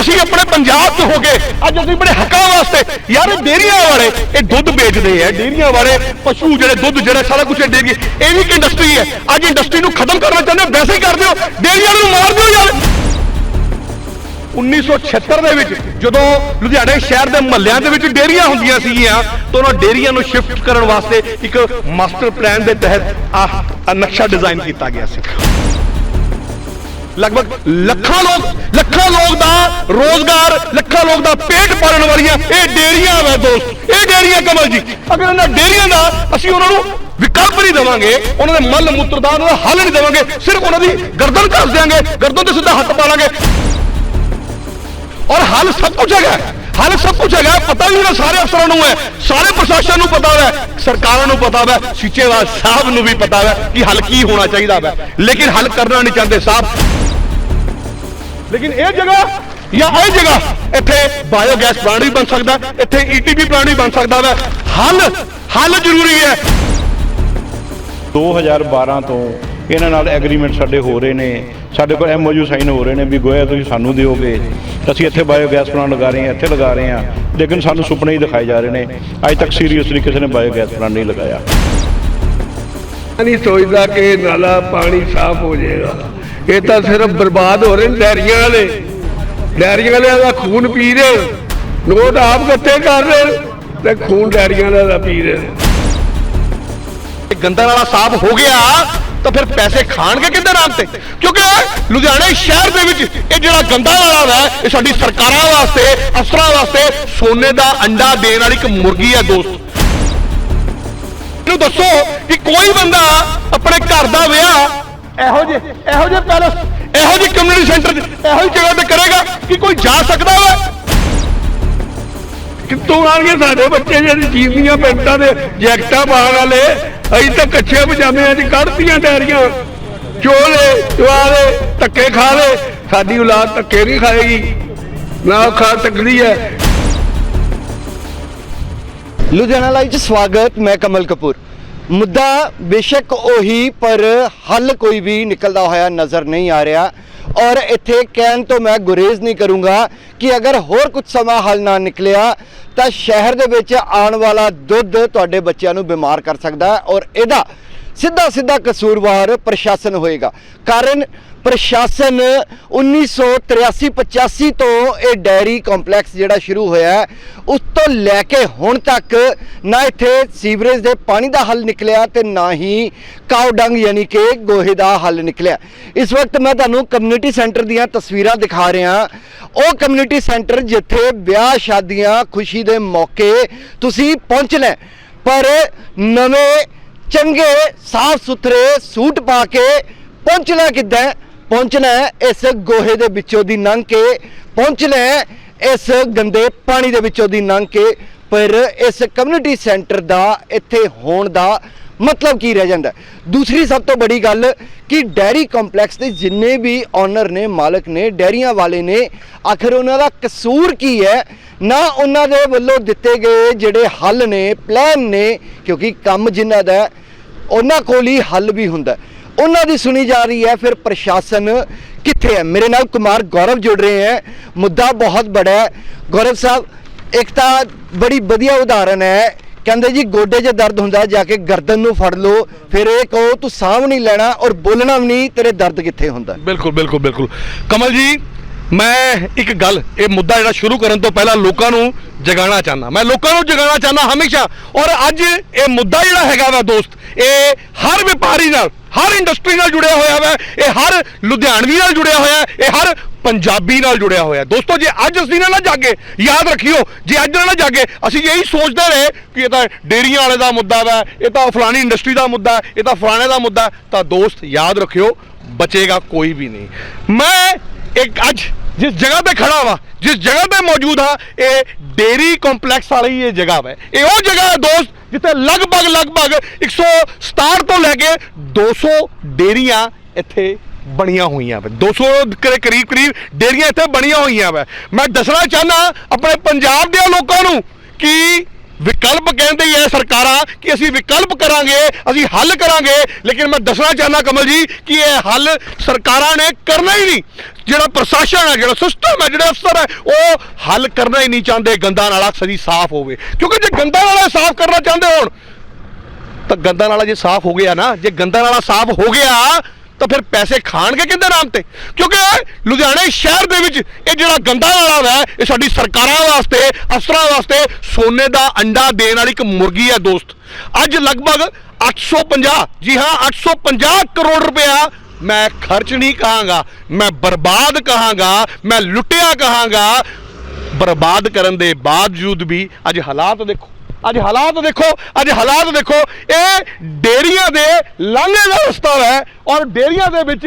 ਅਸੀਂ ਆਪਣੇ ਪੰਜਾਬ 'ਚ ਹੋ ਗਏ। ਅੱਜ ਅਸੀਂ ਬੜੇ ਹੱਕਾਂ ਵਾਸਤੇ। ਯਾਰ ਡੇਰੀਆਂ ਵਾਲੇ, ਇਹ ਦੁੱਧ ਵੇਚਦੇ ਆ, ਡੇਰੀਆਂ ਵਾਲੇ, ਪਸ਼ੂ ਜਿਹੜੇ ਦੁੱਧ, ਜਿਹੜੇ ਸਾਰਾ ਕੁਝ ਡੇਰੀ, ਇਹ ਵੀ ਇੱਕ ਇੰਡਸਟਰੀ ਹੈ। ਅੱਜ ਇੰਡਸਟਰੀ ਨੂੰ ਖਤਮ ਕਰਨਾ ਚਾਹੁੰਦੇ ਵੈਸੇ ਹੀ ਕਰ ਦਿਓ ਡੇਰੀਆਂ ਨੂੰ ਮਾਰ ਦਿਓ ਯਾਰ। 1976 ਦੇ ਵਿੱਚ, ਜਦੋਂ ਲੁਧਿਆਣੇ ਸ਼ਹਿਰ ਦੇ ਮਹੱਲਿਆਂ ਦੇ ਵਿੱਚ ਡੇਰੀਆਂ ਹੁੰਦੀਆਂ ਸੀਗੀਆਂ, ਤਾਂ ਉਹਨਾਂ ਡੇਰੀਆਂ ਨੂੰ ਸ਼ਿਫਟ ਕਰਨ ਵਾਸਤੇ ਇੱਕ ਮਾਸਟਰ ਪਲਾਨ ਦੇ ਤਹਿਤ ਆਹ ਨਕਸ਼ਾ ਡਿਜ਼ਾਈਨ ਕੀਤਾ ਗਿਆ ਸੀ। ਲਗਭਗ ਲੱਖਾਂ ਲੋਕ ਲੱਖਾਂ ਲੋਕ ਦਾ ਰੋਜ਼ਗਾਰ, ਲੱਖਾਂ ਲੋਕ ਦਾ ਪੇਟ ਪਾਲਣ ਵਾਲੀਆਂ ਇਹ ਡੇਰੀਆਂ ਵਾ ਦੋਸਤ, ਇਹ ਡੇਰੀਆਂ ਕਮਲ ਜੀ। ਅਗਰ ਇਹਨਾਂ ਡੇਰੀਆਂ ਦਾ ਅਸੀਂ ਉਹਨਾਂ ਨੂੰ ਵਿਕਲਪ ਨਹੀਂ ਦੇਵਾਂਗੇ, ਉਹਨਾਂ ਦੇ ਮਲ ਮੂਤਰ ਦਾ ਉਹਨਾਂ ਦਾ ਹੱਲ ਨਹੀਂ ਦੇਵਾਂਗੇ, ਸਿਰਫ ਉਹਨਾਂ ਦੀ ਗਰਦਨ ਕੱਸ ਦਿਆਂਗੇ, ਗਰਦਨ ਤੇ ਸਿੱਧਾ ਹੱਥ ਪਾ ਲਾਂਗੇ ਔਰ ਹੱਲ ਸਭ ਕੁਝ ਹੈਗਾ, ਹੱਲ ਸਭ ਕੁਝ ਹੈਗਾ, ਪਤਾ ਵੀ ਨਾ ਸਾਰੇ ਅਫਸਰਾਂ ਨੂੰ ਹੈ, ਸਾਰੇ ਪ੍ਰਸ਼ਾਸਨ ਨੂੰ ਪਤਾ ਹੈ ਸਰਕਾਰਾਂ ਨੂੰ ਪਤਾ ਹੈ ਸੀਚੇਵਾਲ ਸਾਹਿਬ ਨੂੰ ਵੀ ਪਤਾ ਹੈ ਕਿ ਹੱਲ ਕੀ ਹੋਣਾ ਚਾਹੀਦਾ ਹੈ ਲੇਕਿਨ ਹੱਲ ਕਰਨਾ ਨਹੀਂ ਚਾਹੁੰਦੇ ਸਾਹਿਬ। ਲੇਕਿਨ ਇਹ ਜਗ੍ਹਾ ਜਾਂ ਇਹ ਜਗ੍ਹਾ ਇੱਥੇ ਬਾਇਓਗੈਸ ਪਲਾਂਟ ਵੀ ਬਣ ਸਕਦਾ ਇੱਥੇ ਈਟੀਪੀ ਪਲਾਂਟ ਵੀ ਬਣ ਸਕਦਾ ਹੈ ਹੱਲ ਹੱਲ ਜ਼ਰੂਰੀ ਹੈ। 2012 ਤੋਂ ਇਹਨਾਂ ਨਾਲ ਐਗਰੀਮੈਂਟ ਸਾਡੇ ਹੋ ਰਹੇ ਨੇ ਸਾਡੇ ਕੋਲ ਐਮਓਯੂ ਸਾਈਨ ਹੋ ਰਹੇ ਨੇ ਵੀ ਗੋਇਆ ਤੁਸੀਂ ਸਾਨੂੰ ਦਿਓਗੇ। ਅਸੀਂ ਇੱਥੇ ਬਾਇਓਗੈਸ ਪਲਾਂਟ ਲਗਾ ਰਹੇ ਹਾਂ ਇੱਥੇ ਲਗਾ ਰਹੇ ਹਾਂ ਲੇਕਿਨ ਸਾਨੂੰ ਸੁਪਨੇ ਹੀ ਦਿਖਾਏ ਜਾ ਰਹੇ ਨੇ। ਅੱਜ ਤੱਕ ਸੀਰੀਅਸਲੀ ਕਿਸੇ ਨੇ ਬਾਇਓਗੈਸ ਪਲਾਂਟ ਨਹੀਂ ਲਗਾਇਆ। ਨਹੀਂ ਸੋਚਦਾ ਕਿ ਨਾਲਾ ਪਾਣੀ ਸਾਫ਼ ਹੋ ਜਾਏਗਾ। ਇਹ ਤਾਂ ਸਿਰਫ ਬਰਬਾਦ ਹੋ ਰਹੇ ਨੇ ਡੈਰੀਆਂ ਵਾਲੇ। ਡੈਰੀਆਂ ਵਾਲਿਆਂ ਦਾ ਖੂਨ ਪੀ ਰਹੇ ਨੋਟ ਆਪ ਇਕੱਠੇ ਕਰ ਰਹੇ ਤੇ ਖੂਨ ਡੈਰੀਆਂ ਵਾਲਿਆਂ ਪੀ ਰਹੇ ਗੰਦਾ ਨਾਲਾ ਸਾਫ਼ ਹੋ ਗਿਆ, ਤਾਂ ਫਿਰ ਪੈਸੇ ਖਾਣਗੇ ਕਿਹਦੇ ਨਾਮ ਤੇ? ਕਿਉਂਕਿ ਲੁਧਿਆਣੇ ਸ਼ਹਿਰ ਦੇ ਵਿੱਚ ਇਹ ਜਿਹੜਾ ਗੰਦਾ ਨਾਲਾ ਹੈ ਇਹ ਸਾਡੀ ਸਰਕਾਰਾਂ ਵਾਸਤੇ, ਅਫਸਰਾਂ ਵਾਸਤੇ ਸੋਨੇ ਦਾ ਅੰਡਾ ਦੇਣ ਵਾਲੀ ਇੱਕ ਮੁਰਗੀ ਹੈ ਦੋਸਤ। ਨੂੰ ਦੱਸੋ ਕਿ ਕੋਈ ਬੰਦਾ ਆਪਣੇ ਘਰ ਦਾ ਵਿਆਹ ਇਹੋ ਜਿਹੇ ਇਹੋ ਜਿਹੇ ਪੈਲਸ ਇਹੋ ਜਿਹੇ ਕਮਿਊਨਿਟੀ ਸੈਂਟਰ ਇਹੋ ਜਿਹੀ ਜਗ੍ਹਾ ਤੇ ਕਰੇਗਾ ਕਿ ਕੋਈ ਜਾ ਸਕਦਾ ਵਾ ਕਿੱਥੋਂ ਆਣਗੇ ਸਾਡੇ ਬੱਚੇ ਜਿਹੜੇ ਜੀਵਨੀਆਂ ਪੈਂਟਾਂ ਦੇ ਜੈਕਟਾਂ ਪਾਉਣ ਵਾਲੇ? ਅਸੀਂ ਤਾਂ ਕੱਛੇ ਪਜਾਮਿਆਂ 'ਚ ਕੱਢਤੀਆਂ ਡੈਰੀਆਂ ਚੋਲੇ ਚਵਾਲੇ ਧੱਕੇ ਖਾ ਲੇ। ਸਾਡੀ ਔਲਾਦ ਧੱਕੇ ਨਹੀਂ ਖਾਏਗੀ। ਨਾ ਖਾ ਸਕਦੀ ਹੈ। ਲੁਧਿਆਣਾ ਲਾਈਵ 'ਚ ਸਵਾਗਤ, ਮੈਂ ਕਮਲ ਕਪੂਰ। ਮੁੱਦਾ ਬੇਸ਼ੱਕ ਉਹੀ, ਪਰ ਹੱਲ ਕੋਈ ਵੀ ਨਿਕਲਦਾ ਹੋਇਆ ਨਜ਼ਰ ਨਹੀਂ ਆ ਰਿਹਾ। ਔਰ ਇੱਥੇ ਕਹਿਣ ਤੋਂ ਮੈਂ ਗੁਰੇਜ਼ ਨਹੀਂ ਕਰੂੰਗਾ ਕਿ ਅਗਰ ਹੋਰ ਕੁਝ ਸਮਾਂ ਹੱਲ ਨਾ ਨਿਕਲਿਆ, ਤਾਂ ਸ਼ਹਿਰ ਦੇ ਵਿੱਚ ਆਉਣ ਵਾਲਾ ਦੁੱਧ ਤੁਹਾਡੇ ਬੱਚਿਆਂ ਨੂੰ ਬਿਮਾਰ ਕਰ ਸਕਦਾ ਔਰ ਇਹਦਾ ਸਿੱਧਾ ਸਿੱਧਾ ਕਸੂਰਵਾਰ ਪ੍ਰਸ਼ਾਸਨ ਹੋਏਗਾ। ਕਾਰਨ ਪ੍ਰਸ਼ਾਸਨ 1983-85 ਤੋਂ ਇਹ ਡੈਰੀ ਕੰਪਲੈਕਸ ਜਿਹੜਾ ਸ਼ੁਰੂ ਹੋਇਆ ਉਸ ਤੋਂ ਲੈ ਕੇ ਹੁਣ ਤੱਕ ਨਾ ਇੱਥੇ ਸੀਵਰੇਜ ਦੇ ਪਾਣੀ ਦਾ ਹੱਲ ਨਿਕਲਿਆ ਤੇ ਨਾ ਹੀ ਕਾਉ ਡੰਗ ਯਾਨੀ ਕਿ ਗੋਹੇ ਦਾ ਹੱਲ ਨਿਕਲਿਆ। ਇਸ ਵਕਤ ਮੈਂ ਤੁਹਾਨੂੰ ਕਮਿਊਨਿਟੀ ਸੈਂਟਰ ਦੀਆਂ ਤਸਵੀਰਾਂ ਦਿਖਾ ਰਿਹਾ। ਉਹ ਕਮਿਊਨਿਟੀ ਸੈਂਟਰ ਜਿੱਥੇ ਵਿਆਹ ਸ਼ਾਦੀਆਂ ਖੁਸ਼ੀ ਦੇ ਮੌਕੇ ਤੁਸੀਂ ਪਹੁੰਚਣਾ ਹੈ। ਪਰ ਨਵੇਂ ਚੰਗੇ ਸਾਫ਼ ਸੁਥਰੇ ਸੂਟ ਪਾ ਕੇ ਪਹੁੰਚਣਾ ਕਿੱਦਾਂ? ਪਹੁੰਚਣਾ ਇਸ ਗੋਹੇ ਦੇ ਵਿੱਚੋਂ ਦੀ ਲੰਘ ਕੇ। ਪਹੁੰਚਣਾ ਇਸ ਗੰਦੇ ਪਾਣੀ ਦੇ ਵਿੱਚੋਂ ਦੀ ਲੰਘ ਕੇ। ਪਰ ਇਸ ਕਮਿਊਨਿਟੀ ਸੈਂਟਰ ਦਾ ਇੱਥੇ ਹੋਣ ਦਾ ਮਤਲਬ ਕੀ ਰਹਿ ਜਾਂਦਾ ਦੂਸਰੀ ਸਭ ਤੋਂ ਬੜੀ ਗੱਲ ਕਿ ਡੈਰੀ ਕੰਪਲੈਕਸ ਦੇ ਜਿੰਨੇ ਵੀ ਓਨਰ ਨੇ, ਮਾਲਕ ਨੇ, ਡੈਰੀਆਂ ਵਾਲੇ ਨੇ, ਆਖਰ ਉਹਨਾਂ ਦਾ ਕਸੂਰ ਕੀ ਹੈ? ਨਾ ਉਹਨਾਂ ਦੇ ਵੱਲੋਂ ਦਿੱਤੇ ਗਏ ਜਿਹੜੇ ਹੱਲ ਨੇ ਪਲਾਨ ਨੇ, ਕਿਉਂਕਿ ਕੰਮ ਜਿਨ੍ਹਾਂ ਦਾ ਉਹਨਾਂ ਕੋਲ ਹੀ ਹੱਲ ਵੀ ਹੁੰਦਾ ਉਹਨਾਂ ਦੀ ਸੁਣੀ ਜਾ ਰਹੀ ਹੈ, ਫਿਰ ਪ੍ਰਸ਼ਾਸਨ ਕਿੱਥੇ ਹੈ? ਮੇਰੇ ਨਾਲ ਕੁਮਾਰ ਗੌਰਵ ਜੁੜ ਰਹੇ ਹੈ। ਮੁੱਦਾ ਬਹੁਤ ਬੜਾ ਹੈ। ਗੌਰਵ ਸਾਹਿਬ, ਇੱਕ ਤਾਂ ਬੜੀ ਵਧੀਆ ਉਦਾਹਰਨ ਹੈ। ਕਹਿੰਦੇ ਜੀ, ਗੋਡੇ 'ਚ ਦਰਦ ਹੁੰਦਾ ਜਾ ਕੇ ਗਰਦਨ ਨੂੰ ਫੜ ਲਓ। ਫਿਰ ਇਹ ਕਹੋ, ਤੂੰ ਸਾਹ ਨਹੀਂ ਲੈਣਾ ਔਰ ਬੋਲਣਾ ਵੀ ਨਹੀਂ, ਤੇਰੇ ਦਰਦ ਕਿੱਥੇ ਹੁੰਦਾ? ਬਿਲਕੁਲ ਬਿਲਕੁਲ ਬਿਲਕੁਲ। ਕਮਲ ਜੀ, ਮੈਂ ਇੱਕ ਗੱਲ, ਇਹ ਮੁੱਦਾ ਜਿਹੜਾ ਸ਼ੁਰੂ ਕਰਨ ਤੋਂ ਪਹਿਲਾਂ ਲੋਕਾਂ ਨੂੰ ਜਗਾਉਣਾ ਚਾਹੁੰਦਾ। ਮੈਂ ਲੋਕਾਂ ਨੂੰ ਜਗਾਉਣਾ ਚਾਹੁੰਦਾ ਹਮੇਸ਼ਾ। ਔਰ ਅੱਜ ਇਹ ਮੁੱਦਾ ਜਿਹੜਾ ਹੈਗਾ ਵਾ ਦੋਸਤ, ਇਹ ਹਰ ਵਪਾਰੀ ਨਾਲ ਹਰ ਇੰਡਸਟਰੀ ਨਾਲ ਜੁੜਿਆ ਹੋਇਆ ਵਾ, ਇਹ ਹਰ ਲੁਧਿਆਣਵੀ ਨਾਲ ਜੁੜਿਆ ਹੋਇਆ, ਇਹ ਹਰ ਪੰਜਾਬੀ ਨਾਲ ਜੁੜਿਆ ਹੋਇਆ। ਦੋਸਤੋ, ਜੇ ਅੱਜ ਅਸੀਂ ਨਾ ਜਾਗੇ, ਯਾਦ ਰੱਖਿਓ, ਜੇ ਅੱਜ ਨਾ ਜਾਗੇ, ਅਸੀਂ ਇਹੀ ਸੋਚਦੇ ਰਹੇ ਕਿ ਇਹ ਤਾਂ ਡੇਰੀਆਂ ਵਾਲੇ ਦਾ ਮੁੱਦਾ ਵਾ, ਇਹ ਤਾਂ ਫਲਾਣੀ ਇੰਡਸਟਰੀ ਦਾ ਮੁੱਦਾ, ਇਹ ਤਾਂ ਫਲਾਣੇ ਦਾ ਮੁੱਦਾ, ਤਾਂ ਦੋਸਤ, ਯਾਦ ਰੱਖਿਓ, ਬਚੇਗਾ ਕੋਈ ਵੀ ਨਹੀਂ। ਮੈਂ ਇੱਕ ਅੱਜ ਜਿਸ ਜਗ੍ਹਾ ਤੇ ਖੜਾ ਵਾ, ਜਿਸ ਜਗ੍ਹਾ ਤੇ ਮੌਜੂਦ ਆ ਇਹ ਡੇਰੀ ਕੰਪਲੈਕਸ ਵਾਲੀ ਇਹ ਜਗ੍ਹਾ ਵਾ। ਇਹ ਉਹ ਜਗ੍ਹਾ ਹੈ ਦੋਸਤ, ਜਿੱਥੇ ਲਗਭਗ ਲਗਭਗ 167 ਤੋਂ ਲੈ ਕੇ 200 ਡੇਰੀਆਂ ਇੱਥੇ ਬਣੀਆਂ ਹੋਈਆਂ ਵਾ। 200 ਦੇ ਕਰੀਬ ਕਰੀਬ ਡੇਰੀਆਂ ਇੱਥੇ ਬਣੀਆਂ ਹੋਈਆਂ ਵਾ। ਮੈਂ ਦੱਸਣਾ ਚਾਹਨਾ ਆਪਣੇ ਪੰਜਾਬ ਦੇ ਲੋਕਾਂ ਨੂੰ ਕਿ ਵਿਕਲਪ ਕਹਿੰਦੇ ਹੀ ਐ ਸਰਕਾਰਾਂ ਕਿ ਅਸੀਂ ਵਿਕਲਪ ਕਰਾਂਗੇ, ਅਸੀਂ ਹੱਲ ਕਰਾਂਗੇ। ਲੇਕਿਨ ਮੈਂ ਦੱਸਣਾ ਚਾਹੁੰਦਾ ਕਮਲ ਜੀ ਕਿ ਇਹ ਹੱਲ ਸਰਕਾਰਾਂ ਨੇ ਕਰਨਾ ਹੀ ਨਹੀਂ। ਜਿਹੜਾ ਪ੍ਰਸ਼ਾਸਨ ਹੈ, ਜਿਹੜਾ ਸਿਸਟਮ ਹੈ, ਜਿਹੜੇ ਅਫਸਰ ਹੈ, ਉਹ ਹੱਲ ਕਰਨਾ ਹੀ ਨਹੀਂ ਚਾਹੁੰਦੇ, ਗੰਦਾ ਨਾਲਾ ਸਦੀ ਸਾਫ਼ ਹੋਵੇ। ਕਿਉਂਕਿ ਜੇ ਗੰਦਾ ਨਾਲਾ ਸਾਫ਼ ਕਰਨਾ ਚਾਹੁੰਦੇ ਹੋਣ, ਤਾਂ ਗੰਦਾ ਨਾਲਾ ਜੇ ਸਾਫ਼ ਹੋ ਗਿਆ ਨਾ, ਜੇ ਗੰਦਾ ਨਾਲਾ ਸਾਫ਼ ਹੋ ਗਿਆ ਤਾਂ ਫਿਰ ਪੈਸੇ ਖਾਣਗੇ ਕਿਹਦੇ ਨਾਮ ਤੇ? ਕਿਉਂਕਿ ਲੁਧਿਆਣੇ ਸ਼ਹਿਰ ਦੇ ਵਿੱਚ ਇਹ ਜਿਹੜਾ ਗੰਦਾ ਨਾਲਾ ਹੈ ਇਹ ਸਾਡੀ ਸਰਕਾਰਾਂ ਵਾਸਤੇ, ਅਫਸਰਾਂ ਵਾਸਤੇ ਸੋਨੇ ਦਾ ਅੰਡਾ ਦੇਣ ਵਾਲੀ ਇੱਕ ਮੁਰਗੀ ਹੈ ਦੋਸਤ। ਅੱਜ ਲਗਭਗ 850 ਜੀ ਹਾਂ 850 ਕਰੋੜ ਰੁਪਇਆ ਮੈਂ ਖਰਚ ਨਹੀਂ ਕਹਾਂਗਾ, ਮੈਂ ਬਰਬਾਦ ਕਹਾਂਗਾ, ਮੈਂ ਲੁੱਟਿਆ ਕਹਾਂਗਾ। ਬਰਬਾਦ ਕਰਨ ਦੇ ਬਾਵਜੂਦ ਵੀ ਅੱਜ ਹਾਲਾਤ ਦੇਖੋ। ਅੱਜ ਹਾਲਾਤ ਦੇਖੋ, ਅੱਜ ਹਾਲਾਤ ਦੇਖੋ, ਇਹ ਡੇਰੀਆਂ ਦੇ ਲਾਂਘੇ ਦਾ ਰਸਤਾ ਹੈ ਔਰ ਡੇਰੀਆਂ ਦੇ ਵਿੱਚ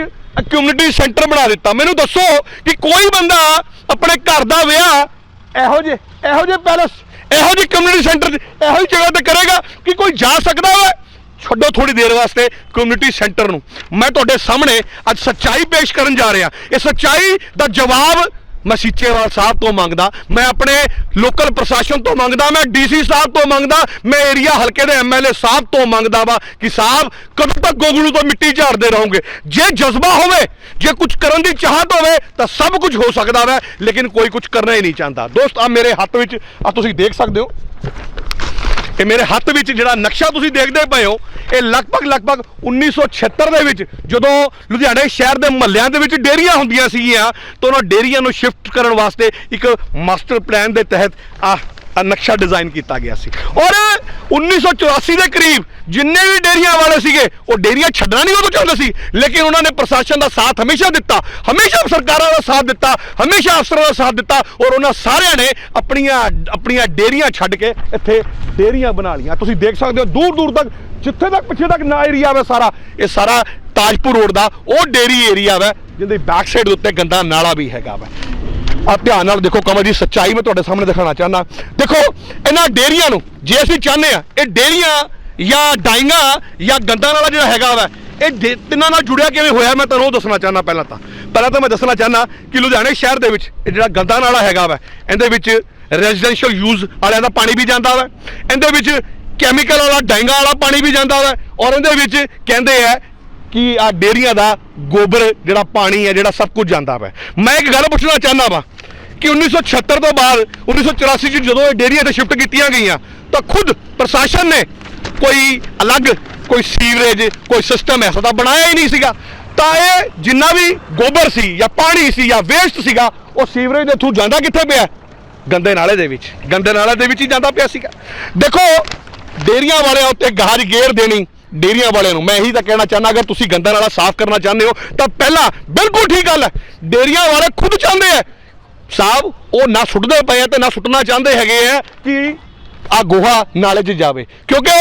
ਕਮਿਊਨਿਟੀ ਸੈਂਟਰ ਬਣਾ ਦਿੱਤਾ। ਮੈਨੂੰ ਦੱਸੋ ਕਿ ਕੋਈ ਬੰਦਾ ਆਪਣੇ ਘਰ ਦਾ ਵਿਆਹ ਇਹੋ ਜਿਹੇ ਇਹੋ ਜਿਹੇ ਪੈਲਸ ਇਹੋ ਜਿਹੇ ਕਮਿਊਨਿਟੀ ਸੈਂਟਰ ਇਹੋ ਜਿਹੀ ਜਗ੍ਹਾ ਤੇ ਕਰੇਗਾ ਕਿ ਕੋਈ ਜਾ ਸਕਦਾ ਹੈ ਛੱਡੋ ਥੋੜੀ ਦੇਰ ਵਾਸਤੇ ਕਮਿਊਨਿਟੀ ਸੈਂਟਰ ਨੂੰ। ਮੈਂ ਤੁਹਾਡੇ ਸਾਹਮਣੇ ਅੱਜ ਸੱਚਾਈ ਪੇਸ਼ ਕਰਨ ਜਾ ਰਿਹਾ। ਇਹ ਸੱਚਾਈ ਦਾ ਜਵਾਬ ਮੈਂ ਸੀਚੇਵਾਲ ਸਾਹਿਬ ਤੋਂ ਮੰਗਦਾ, ਮੈਂ ਆਪਣੇ ਲੋਕਲ ਪ੍ਰਸ਼ਾਸਨ ਤੋਂ ਮੰਗਦਾ, ਮੈਂ ਡੀਸੀ ਸਾਹਿਬ ਤੋਂ ਮੰਗਦਾ, ਮੈਂ ਏਰੀਆ ਹਲਕੇ ਦੇ ਐਮਐਲਏ ਸਾਹਿਬ ਤੋਂ ਮੰਗਦਾ ਵਾ ਕਿ ਸਾਹਿਬ, ਕਦੋਂ ਤੱਕ ਗੋਗਲੂ ਤੋਂ ਮਿੱਟੀ ਝਾੜਦੇ ਰਹੋਗੇ? ਜੇ ਜਜ਼ਬਾ ਹੋਵੇ, ਜੇ ਕੁਝ ਕਰਨ ਦੀ ਚਾਹਤ ਹੋਵੇ, ਤਾਂ ਸਭ ਕੁਝ ਹੋ ਸਕਦਾ ਹੈ ਲੇਕਿਨ ਕੋਈ ਕੁਝ ਕਰਨਾ ਹੀ ਨਹੀਂ ਚਾਹੁੰਦਾ। ਦੋਸਤ ਆ ਮੇਰੇ ਹੱਥ ਵਿੱਚ ਆ ਤੁਸੀਂ ਦੇਖ ਸਕਦੇ ਹੋ। ਇਹ ਮੇਰੇ ਹੱਥ ਵਿੱਚ ਜਿਹੜਾ ਨਕਸ਼ਾ ਤੁਸੀਂ ਦੇਖਦੇ ਪਏ ਹੋ, ਇਹ ਲਗਭਗ ਲਗਭਗ 1976 ਦੇ ਵਿੱਚ ਜਦੋਂ ਲੁਧਿਆਣੇ ਸ਼ਹਿਰ ਦੇ ਮਹੱਲਿਆਂ ਦੇ ਵਿੱਚ ਡੇਰੀਆਂ ਹੁੰਦੀਆਂ ਸੀਗੀਆਂ, ਤਾਂ ਉਹਨਾਂ ਡੇਰੀਆਂ ਨੂੰ ਸ਼ਿਫਟ ਕਰਨ ਵਾਸਤੇ ਇੱਕ ਮਾਸਟਰ ਪਲਾਨ ਦੇ ਤਹਿਤ ਆ ਆ ਨਕਸ਼ਾ ਡਿਜ਼ਾਈਨ ਕੀਤਾ ਗਿਆ ਸੀ। ਔਰ 1984 ਦੇ ਕਰੀਬ ਜਿੰਨੇ ਵੀ ਡੇਰੀਆਂ ਵਾਲੇ ਸੀਗੇ, ਉਹ ਡੇਰੀਆਂ ਛੱਡਣਾ ਨਹੀਂ ਉਹ ਚਾਹੁੰਦੇ ਸੀ। ਲੇਕਿਨ ਉਹਨਾਂ ਨੇ ਪ੍ਰਸ਼ਾਸਨ ਦਾ ਸਾਥ ਹਮੇਸ਼ਾ ਦਿੱਤਾ। ਹਮੇਸ਼ਾ ਸਰਕਾਰਾਂ ਦਾ ਸਾਥ ਦਿੱਤਾ, ਹਮੇਸ਼ਾ ਅਫਸਰਾਂ ਦਾ ਸਾਥ ਦਿੱਤਾ ਔਰ ਉਹਨਾਂ ਸਾਰਿਆਂ ਨੇ ਆਪਣੀਆਂ ਆਪਣੀਆਂ ਡੇਰੀਆਂ ਛੱਡ ਕੇ ਇੱਥੇ ਡੇਰੀਆਂ ਬਣਾ ਲਈਆਂ। ਤੁਸੀਂ ਦੇਖ ਸਕਦੇ ਹੋ, ਦੂਰ ਦੂਰ ਤੱਕ, ਜਿੱਥੇ ਤੱਕ ਪਿੱਛੇ ਤੱਕ ਨਾ ਏਰੀਆ ਵਾ ਸਾਰਾ, ਇਹ ਸਾਰਾ ਤਾਜਪੁਰ ਰੋਡ ਦਾ, ਉਹ ਡੇਰੀ ਏਰੀਆ ਵਾ, ਜਿਹਦੇ ਬੈਕ ਸਾਈਡ ਦੇ ਉੱਤੇ ਗੰਦਾ ਨਾਲਾ ਵੀ ਹੈਗਾ ਵਾ। ਆ ਧਿਆਨ ਨਾਲ ਦੇਖੋ ਕਮਲ ਦੀ ਸੱਚਾਈ ਮੈਂ ਤੁਹਾਡੇ ਸਾਹਮਣੇ ਦਿਖਾਉਣਾ ਚਾਹੁੰਦਾ। ਦੇਖੋ, ਇਹਨਾਂ ਡੇਰੀਆਂ ਨੂੰ ਜੇ ਅਸੀਂ ਚਾਹੁੰਦੇ ਆ ਇਹ ਡੇਰੀਆਂ ਜਾਂ ਡਾਈਆਂ ਜਾਂ ਗੰਦਾ ਨਾਲਾ ਜਿਹੜਾ ਹੈਗਾ ਵਾ, ਇਹ ਡੇ- ਤਿੰਨਾਂ ਨਾਲ ਜੁੜਿਆ ਕਿਵੇਂ ਹੋਇਆ ਮੈਂ ਤੁਹਾਨੂੰ ਉਹ ਦੱਸਣਾ ਚਾਹੁੰਦਾ ਪਹਿਲਾਂ ਤਾਂ। ਪਹਿਲਾਂ ਤਾਂ ਮੈਂ ਦੱਸਣਾ ਚਾਹੁੰਦਾ ਕਿ ਲੁਧਿਆਣੇ ਸ਼ਹਿਰ ਦੇ ਵਿੱਚ ਇਹ ਜਿਹੜਾ ਗੰਦਾ ਨਾਲਾ ਹੈਗਾ ਵਾ, ਇਹਦੇ ਵਿੱਚ ਰੈਜ਼ੀਡੈਂਸ਼ੀਅਲ ਯੂਜ਼ ਵਾਲਿਆਂ ਦਾ ਪਾਣੀ ਵੀ ਜਾਂਦਾ ਵਾ, ਇਹਦੇ ਵਿੱਚ ਕੈਮੀਕਲ ਵਾਲਾ, ਡਾਈਂਗਾ ਵਾਲਾ ਪਾਣੀ ਵੀ ਜਾਂਦਾ ਵਾ, ਔਰ ਇਹਦੇ ਵਿੱਚ ਕਹਿੰਦੇ ਆ ਕਿ ਆ ਡੇਰੀਆਂ ਦਾ ਗੋਬਰ ਜਿਹੜਾ ਪਾਣੀ ਹੈ, ਜਿਹੜਾ ਸਭ ਕੁਝ ਜਾਂਦਾ ਵਾ। ਮੈਂ ਇੱਕ ਗੱਲ ਪੁੱਛਣਾ ਚਾਹੁੰਦਾ ਵਾ ਕਿ 1976 ਤੋਂ ਬਾਅਦ 1984 ਚ ਜਦੋਂ ਇਹ ਡੇਰੀਆਂ ਤੇ ਸ਼ਿਫਟ ਕੀਤੀਆਂ ਗਈਆਂ, ਤਾਂ ਖੁਦ ਪ੍ਰਸ਼ਾਸਨ ਨੇ ਕੋਈ ਅਲੱਗ, ਕੋਈ ਸੀਵਰੇਜ, ਕੋਈ ਸਿਸਟਮ ਐਸਾ ਤਾਂ ਬਣਾਇਆ ਹੀ ਨਹੀਂ ਸੀਗਾ। ਤਾਂ ਇਹ ਜਿੰਨਾ ਵੀ ਗੋਬਰ ਸੀ ਜਾਂ ਪਾਣੀ ਸੀ ਜਾਂ ਵੇਸਟ ਸੀਗਾ, ਉਹ ਸੀਵਰੇਜ ਦੇ ਥਰੂ ਜਾਂਦਾ ਕਿੱਥੇ ਪਿਆ? ਗੰਦੇ ਨਾਲੇ ਦੇ ਵਿੱਚ। ਗੰਦੇ ਨਾਲੇ ਦੇ ਵਿੱਚ ਹੀ ਜਾਂਦਾ ਪਿਆ ਸੀਗਾ। ਦੇਖੋ, ਡੇਰੀਆਂ ਵਾਲਿਆਂ ਉੱਤੇ ਗਾਜ ਗੇਰ ਦੇਣੀ ਡੇਰੀਆਂ ਵਾਲਿਆਂ ਨੂੰ। ਮੈਂ ਇਹੀ ਤਾਂ ਕਹਿਣਾ ਚਾਹੁੰਦਾ, ਅਗਰ ਤੁਸੀਂ ਗੰਦਾ ਨਾਲਾ ਸਾਫ਼ ਕਰਨਾ ਚਾਹੁੰਦੇ ਹੋ, ਤਾਂ ਪਹਿਲਾਂ ਬਿਲਕੁਲ ਠੀਕ ਗੱਲ ਹੈ। ਡੇਰੀਆਂ ਵਾਲੇ ਖੁਦ ਚਾਹੁੰਦੇ ਆ ਸਾਹਿਬ ਉਹ ਨਾ ਸੁੱਟਦੇ ਪਏ ਆ ਤੇ ਨਾ ਸੁੱਟਣਾ ਚਾਹੁੰਦੇ ਹੈਗੇ ਆ ਕਿ ਆ ਗੋਹਾ ਨਾਲੇ 'ਚ ਜਾਵੇ। ਕਿਉਂਕਿ